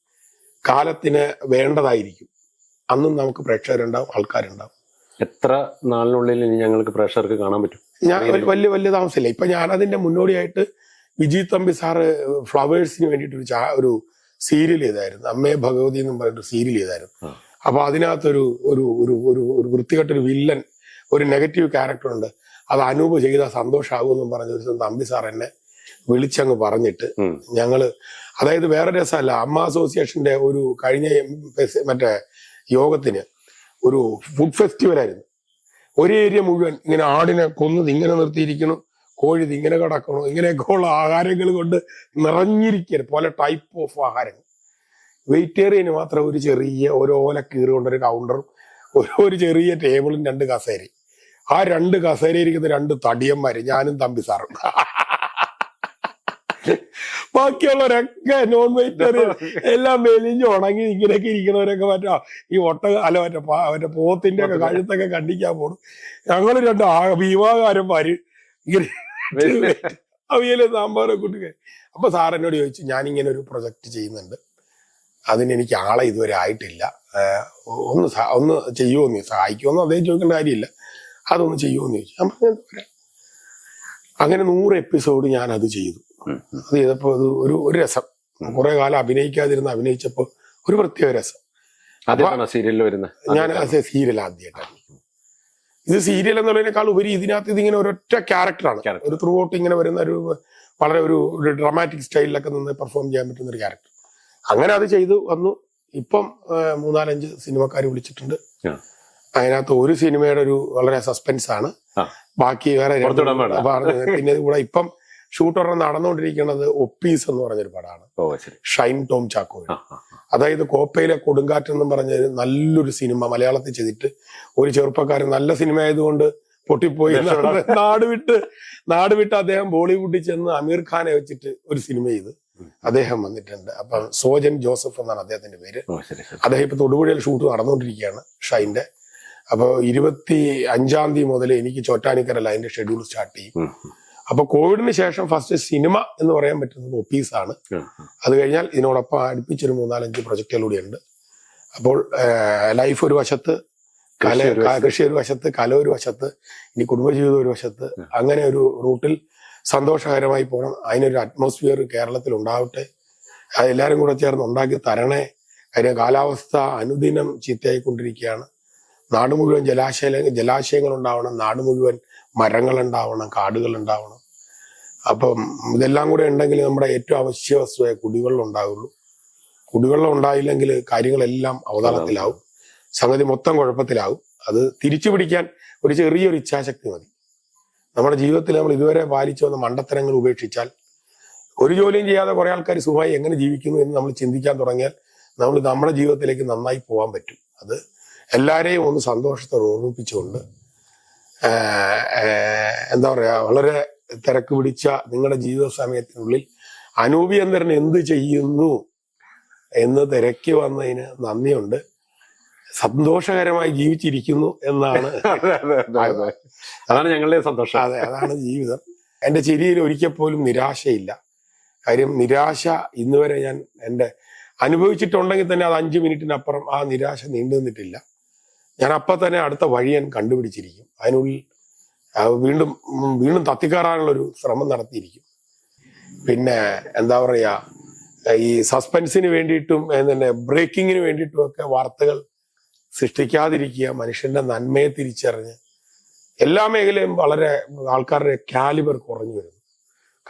കാലത്തിന് വേണ്ടതായിരിക്കും. അന്നും നമുക്ക് പ്രേക്ഷകരുണ്ടാവും ആൾക്കാരുണ്ടാവും. എത്ര നാളിനുള്ളിൽ ഇനി ഞങ്ങൾക്ക് പ്രേക്ഷകർക്ക് കാണാൻ പറ്റും? ഞാൻ വലിയ വലിയ താമസമില്ല. ഇപ്പൊ ഞാൻ അതിന്റെ മുന്നോടിയായിട്ട് വിജയ് തമ്പി സാറ് ഫ്ലവേഴ്സിന് വേണ്ടിയിട്ട് ഒരു ചാ- ഒരു സീരിയൽ ചെയ്തായിരുന്നു. അമ്മയെ ഭഗവതി എന്നും പറഞ്ഞിട്ട് സീരിയൽ ചെയ്തായിരുന്നു. അപ്പൊ അതിനകത്തൊരു ഒരു ഒരു ഒരു ഒരു വൃത്തികെട്ടൊരു വില്ലൻ ഒരു നെഗറ്റീവ് ക്യാരക്ടർ ഉണ്ട്. അത് അനൂപ് ചെയ്താൽ സന്തോഷമാകുമെന്നും പറഞ്ഞ ഒരു ദിവസം തമ്പി സാർ എന്നെ വിളിച്ചങ്ങ് പറഞ്ഞിട്ട്. ഞങ്ങൾ അതായത് വേറെ രസമല്ല. അമ്മ അസോസിയേഷന്റെ ഒരു കഴിഞ്ഞ മറ്റേ യോഗത്തിന് ഒരു ഫുഡ് ഫെസ്റ്റിവൽ ആയിരുന്നു ഒരു ഏരിയ മുഴുവൻ ഇങ്ങനെ ആടിനെ കൊന്നത് ഇങ്ങനെ നിർത്തിയിരിക്കുന്നു. കോഴി ഇങ്ങനെ കിടക്കണോ ഇങ്ങനെയൊക്കെയുള്ള ആഹാരങ്ങൾ കൊണ്ട് നിറഞ്ഞിരിക്കരുത്. പല ടൈപ്പ് ഓഫ് ആഹാരങ്ങൾ. വെജിറ്റേറിയന് മാത്രം ഒരു ചെറിയ ഒരു ഓല കീറി കൊണ്ടൊരു കൗണ്ടറും ഒരു ഒരു ചെറിയ ടേബിളും രണ്ട് കസേരയും. ആ രണ്ട് കസേര ഇരിക്കുന്ന രണ്ട് തടിയന്മാര് ഞാനും തമ്പി സാറും. ബാക്കിയുള്ളവരൊക്കെ നോൺ വെജിറ്റേറിയൻ എല്ലാം മെലിഞ്ഞ് ഉണങ്ങി ഇങ്ങനെയൊക്കെ ഇരിക്കണവരൊക്കെ മറ്റേ ഈ ഒട്ട അല്ല മറ്റേ മറ്റേ പോത്തിന്റെ ഒക്കെ കഴുത്തൊക്കെ കണ്ടിക്കാൻ പോണു. ഞങ്ങൾ രണ്ട് ഭീമാകാരന്മാര് ഇങ്ങനെ അവിയൽ സാമ്പാറ് കൂട്ടുക അപ്പൊ സാർ എന്നോട് ചോദിച്ചു ഞാനിങ്ങനെ ഒരു പ്രൊജക്ട് ചെയ്യുന്നുണ്ട്. അതിന് എനിക്ക് ആളെ ഇതുവരെ ആയിട്ടില്ല. ഒന്ന് ഒന്ന് ചെയ്യുമോ നീ സഹായിക്കുമെന്ന് അദ്ദേഹം ചോദിക്കേണ്ട കാര്യമില്ല. അതൊന്ന് ചെയ്യുമോ എന്ന് ചോദിച്ചു. ഞാൻ പറഞ്ഞു അങ്ങനെ നൂറ് എപ്പിസോഡ് ഞാൻ അത് ചെയ്തു. അത് ചെയ്തപ്പോ അത് ഒരു ഒരു രസം. കുറെ കാലം അഭിനയിക്കാതിരുന്ന് അഭിനയിച്ചപ്പോ ഒരു പ്രത്യേക രസം. ആദ്യമാണോ സീരിയലിൽ വരുന്ന ഞാൻ സീരിയൽ ആദ്യമായിട്ടാണ്. ഇത് സീരിയൽ എന്നുള്ളതിനേക്കാൾ ഉപരി ഇതിനകത്ത് ഇതിങ്ങനെ ഒരൊറ്റ ക്യാരക്ടറാണ് ഒരു ത്രൂ ഔട്ട് ഇങ്ങനെ വരുന്ന ഒരു വളരെ ഒരു ഡ്രാമാറ്റിക് സ്റ്റൈലിലൊക്കെ നിന്ന് പെർഫോം ചെയ്യാൻ പറ്റുന്ന ഒരു ക്യാരക്ടർ അങ്ങനെ അത് ചെയ്തു വന്നു. ഇപ്പം മൂന്നാലഞ്ച് സിനിമക്കാർ വിളിച്ചിട്ടുണ്ട്. അതിനകത്ത് ഒരു സിനിമയുടെ ഒരു വളരെ സസ്പെൻസ് ആണ്. ബാക്കി വേറെ. പിന്നെ ഇവിടെ കൂടെ ഇപ്പം ഷൂട്ട് ഒരെണ്ണം നടന്നുകൊണ്ടിരിക്കുന്നത് ഒപ്പീസ് എന്ന് പറഞ്ഞൊരു പടമാണ്. ഷൈൻ ടോം ചാക്കോ. അതായത് കോപ്പയിലെ കൊടുങ്കാറ്റ് എന്ന് പറഞ്ഞ നല്ലൊരു സിനിമ മലയാളത്തിൽ ചെയ്തിട്ട് ഒരു ചെറുപ്പക്കാരൻ നല്ല സിനിമ ആയതുകൊണ്ട് പൊട്ടിപ്പോയി. നാട് വിട്ട് നാട് വിട്ട് അദ്ദേഹം ബോളിവുഡിൽ ചെന്ന് അമീർ ഖാനെ വെച്ചിട്ട് ഒരു സിനിമ ചെയ്ത് അദ്ദേഹം വന്നിട്ടുണ്ട്. അപ്പം സോജൻ ജോസഫ് എന്നാണ് അദ്ദേഹത്തിന്റെ പേര്. അദ്ദേഹം ഇപ്പൊ തൊടുപുഴയിൽ ഷൂട്ട് നടന്നുകൊണ്ടിരിക്കുകയാണ് ഷൈന്റെ അപ്പോൾ ഇരുപത്തി അഞ്ചാം തീയതി മുതൽ എനിക്ക് ചോറ്റാനിക്കരല്ല ലൈന്റെ ഷെഡ്യൂൾ സ്റ്റാർട്ട് ചെയ്യും. അപ്പൊ കോവിഡിന് ശേഷം ഫസ്റ്റ് സിനിമ എന്ന് പറയാൻ പറ്റുന്നത് ഒപ്പീസ് ആണ്. അത് കഴിഞ്ഞാൽ ഇതിനോടൊപ്പം അടുപ്പിച്ചൊരു മൂന്നാലഞ്ച് പ്രൊജക്ടുകളൂടെ ഉണ്ട് അപ്പോൾ ലൈഫ് ഒരു വശത്ത് കല കൃഷി ഒരു വശത്ത്. കല ഒരു വശത്ത് ഇനി കുടുംബജീവിതം ഒരു വശത്ത് അങ്ങനെ ഒരു റൂട്ടിൽ സന്തോഷകരമായി പോകണം അതിനൊരു അറ്റ്മോസ്ഫിയർ കേരളത്തിൽ ഉണ്ടാവട്ടെ. എല്ലാവരും കൂടെ ചേർന്ന് ഉണ്ടാക്കി തരണേ. കാര്യം കാലാവസ്ഥ അനുദിനം ചീത്തയായിക്കൊണ്ടിരിക്കുകയാണ്. നാട് മുഴുവൻ ജലാശയ ജലാശയങ്ങൾ ഉണ്ടാവണം. നാട് മുഴുവൻ മരങ്ങൾ ഉണ്ടാവണം കാടുകൾ ഉണ്ടാവണം. അപ്പം ഇതെല്ലാം കൂടെ ഉണ്ടെങ്കിൽ നമ്മുടെ ഏറ്റവും അവശ്യ വസ്തുവായ കുടിവെള്ളം ഉണ്ടാവുള്ളൂ. കുടിവെള്ളം ഉണ്ടായില്ലെങ്കിൽ കാര്യങ്ങളെല്ലാം അവതാളത്തിലാവും. സംഗതി മൊത്തം കുഴപ്പത്തിലാവും. അത് തിരിച്ചു പിടിക്കാൻ ഒരു ചെറിയൊരു ഇച്ഛാശക്തി മതി. നമ്മുടെ ജീവിതത്തിൽ നമ്മൾ ഇതുവരെ പാലിച്ചു വന്ന മണ്ടത്തരങ്ങൾ ഉപേക്ഷിച്ചാൽ ഒരു ജോലിയും ചെയ്യാതെ കുറെ ആൾക്കാർ സുഖമായി എങ്ങനെ ജീവിക്കുന്നു എന്ന് നമ്മൾ ചിന്തിക്കാൻ തുടങ്ങിയാൽ നമ്മൾ നമ്മുടെ ജീവിതത്തിലേക്ക് നന്നായി പോകാൻ പറ്റും. അത് എല്ലാവരെയും ഒന്ന് സന്തോഷത്തോടെ ഓർമ്മിപ്പിച്ചുകൊണ്ട് എന്താ പറയുക വളരെ തിരക്ക് പിടിച്ച നിങ്ങളുടെ ജീവിത സമയത്തിനുള്ളിൽ അനൂപിയന്തരൻ എന്ത് ചെയ്യുന്നു എന്ന് തിരക്കി വന്നതിന് നന്ദിയുണ്ട്. സന്തോഷകരമായി ജീവിച്ചിരിക്കുന്നു എന്നാണ് അതെ, അതെ, അതെ, അതെ. അതാണ് ഞങ്ങളുടെ സന്തോഷം. അതെ അതാണ് ജീവിതം. എന്റെ ചിരിയിൽ ഒരിക്കൽ പോലും നിരാശയില്ല. കാര്യം നിരാശ ഇന്ന് വരെ ഞാൻ എന്റെ അനുഭവിച്ചിട്ടുണ്ടെങ്കിൽ തന്നെ അത് അഞ്ചു മിനിറ്റിനപ്പുറം ആ നിരാശ നീണ്ടു നിന്നിട്ടില്ല ഞാൻ അപ്പൊ തന്നെ അടുത്ത വഴി ഞാൻ കണ്ടുപിടിച്ചിരിക്കും. അതിനുള്ളിൽ വീണ്ടും വീണ്ടും തത്തിക്കാറാനുള്ള ഒരു ശ്രമം നടത്തിയിരിക്കും. പിന്നെ എന്താ പറയാ ഈ സസ്പെൻസിന് വേണ്ടിയിട്ടും തന്നെ ബ്രേക്കിങ്ങിന് വേണ്ടിയിട്ടും ഒക്കെ വാർത്തകൾ സൃഷ്ടിക്കാതിരിക്കുക മനുഷ്യന്റെ നന്മയെ തിരിച്ചറിഞ്ഞ് എല്ലാ മേഖലയും വളരെ ആൾക്കാരുടെ കാലിബർ കുറഞ്ഞു വരുന്നു.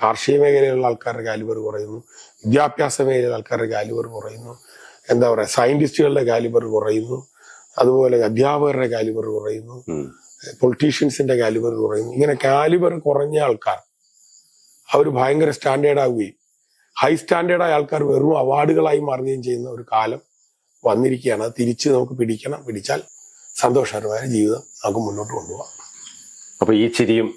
കാർഷിക മേഖലയിലുള്ള ആൾക്കാരുടെ കാലിബർ കുറയുന്നു. വിദ്യാഭ്യാസ മേഖലയിലെ ആൾക്കാരുടെ കാലിബർ കുറയുന്നു. എന്താ പറയുക സയന്റിസ്റ്റുകളുടെ കാലിബർ കുറയുന്നു. അതുപോലെ അധ്യാപകരുടെ കാലിബർ കുറയുന്നു. പൊളിറ്റീഷ്യൻസിന്റെ കാലിബർ കുറയുന്നു ഇങ്ങനെ കാലിബർ കുറഞ്ഞ ആൾക്കാർ അവർ ഭയങ്കര സ്റ്റാൻഡേർഡ് ആവുകയും ഹൈ സ്റ്റാൻഡേർഡായ ആൾക്കാർ വെറും അവാർഡുകളായി മാറുകയും ചെയ്യുന്ന ഒരു കാലം വന്നിരിക്കുകയാണ്. അത് തിരിച്ച് നമുക്ക് പിടിക്കണം. പിടിച്ചാൽ സന്തോഷകരമായ ജീവിതം നമുക്ക് മുന്നോട്ട് കൊണ്ടുപോകാം. അപ്പൊ ഈ ചിരിയും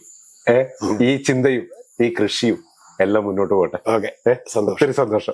ഈ ചിന്തയും ഈ കൃഷിയും എല്ലാം മുന്നോട്ട് പോകട്ടെ. ഓക്കെ. സന്തോഷം. സന്തോഷം.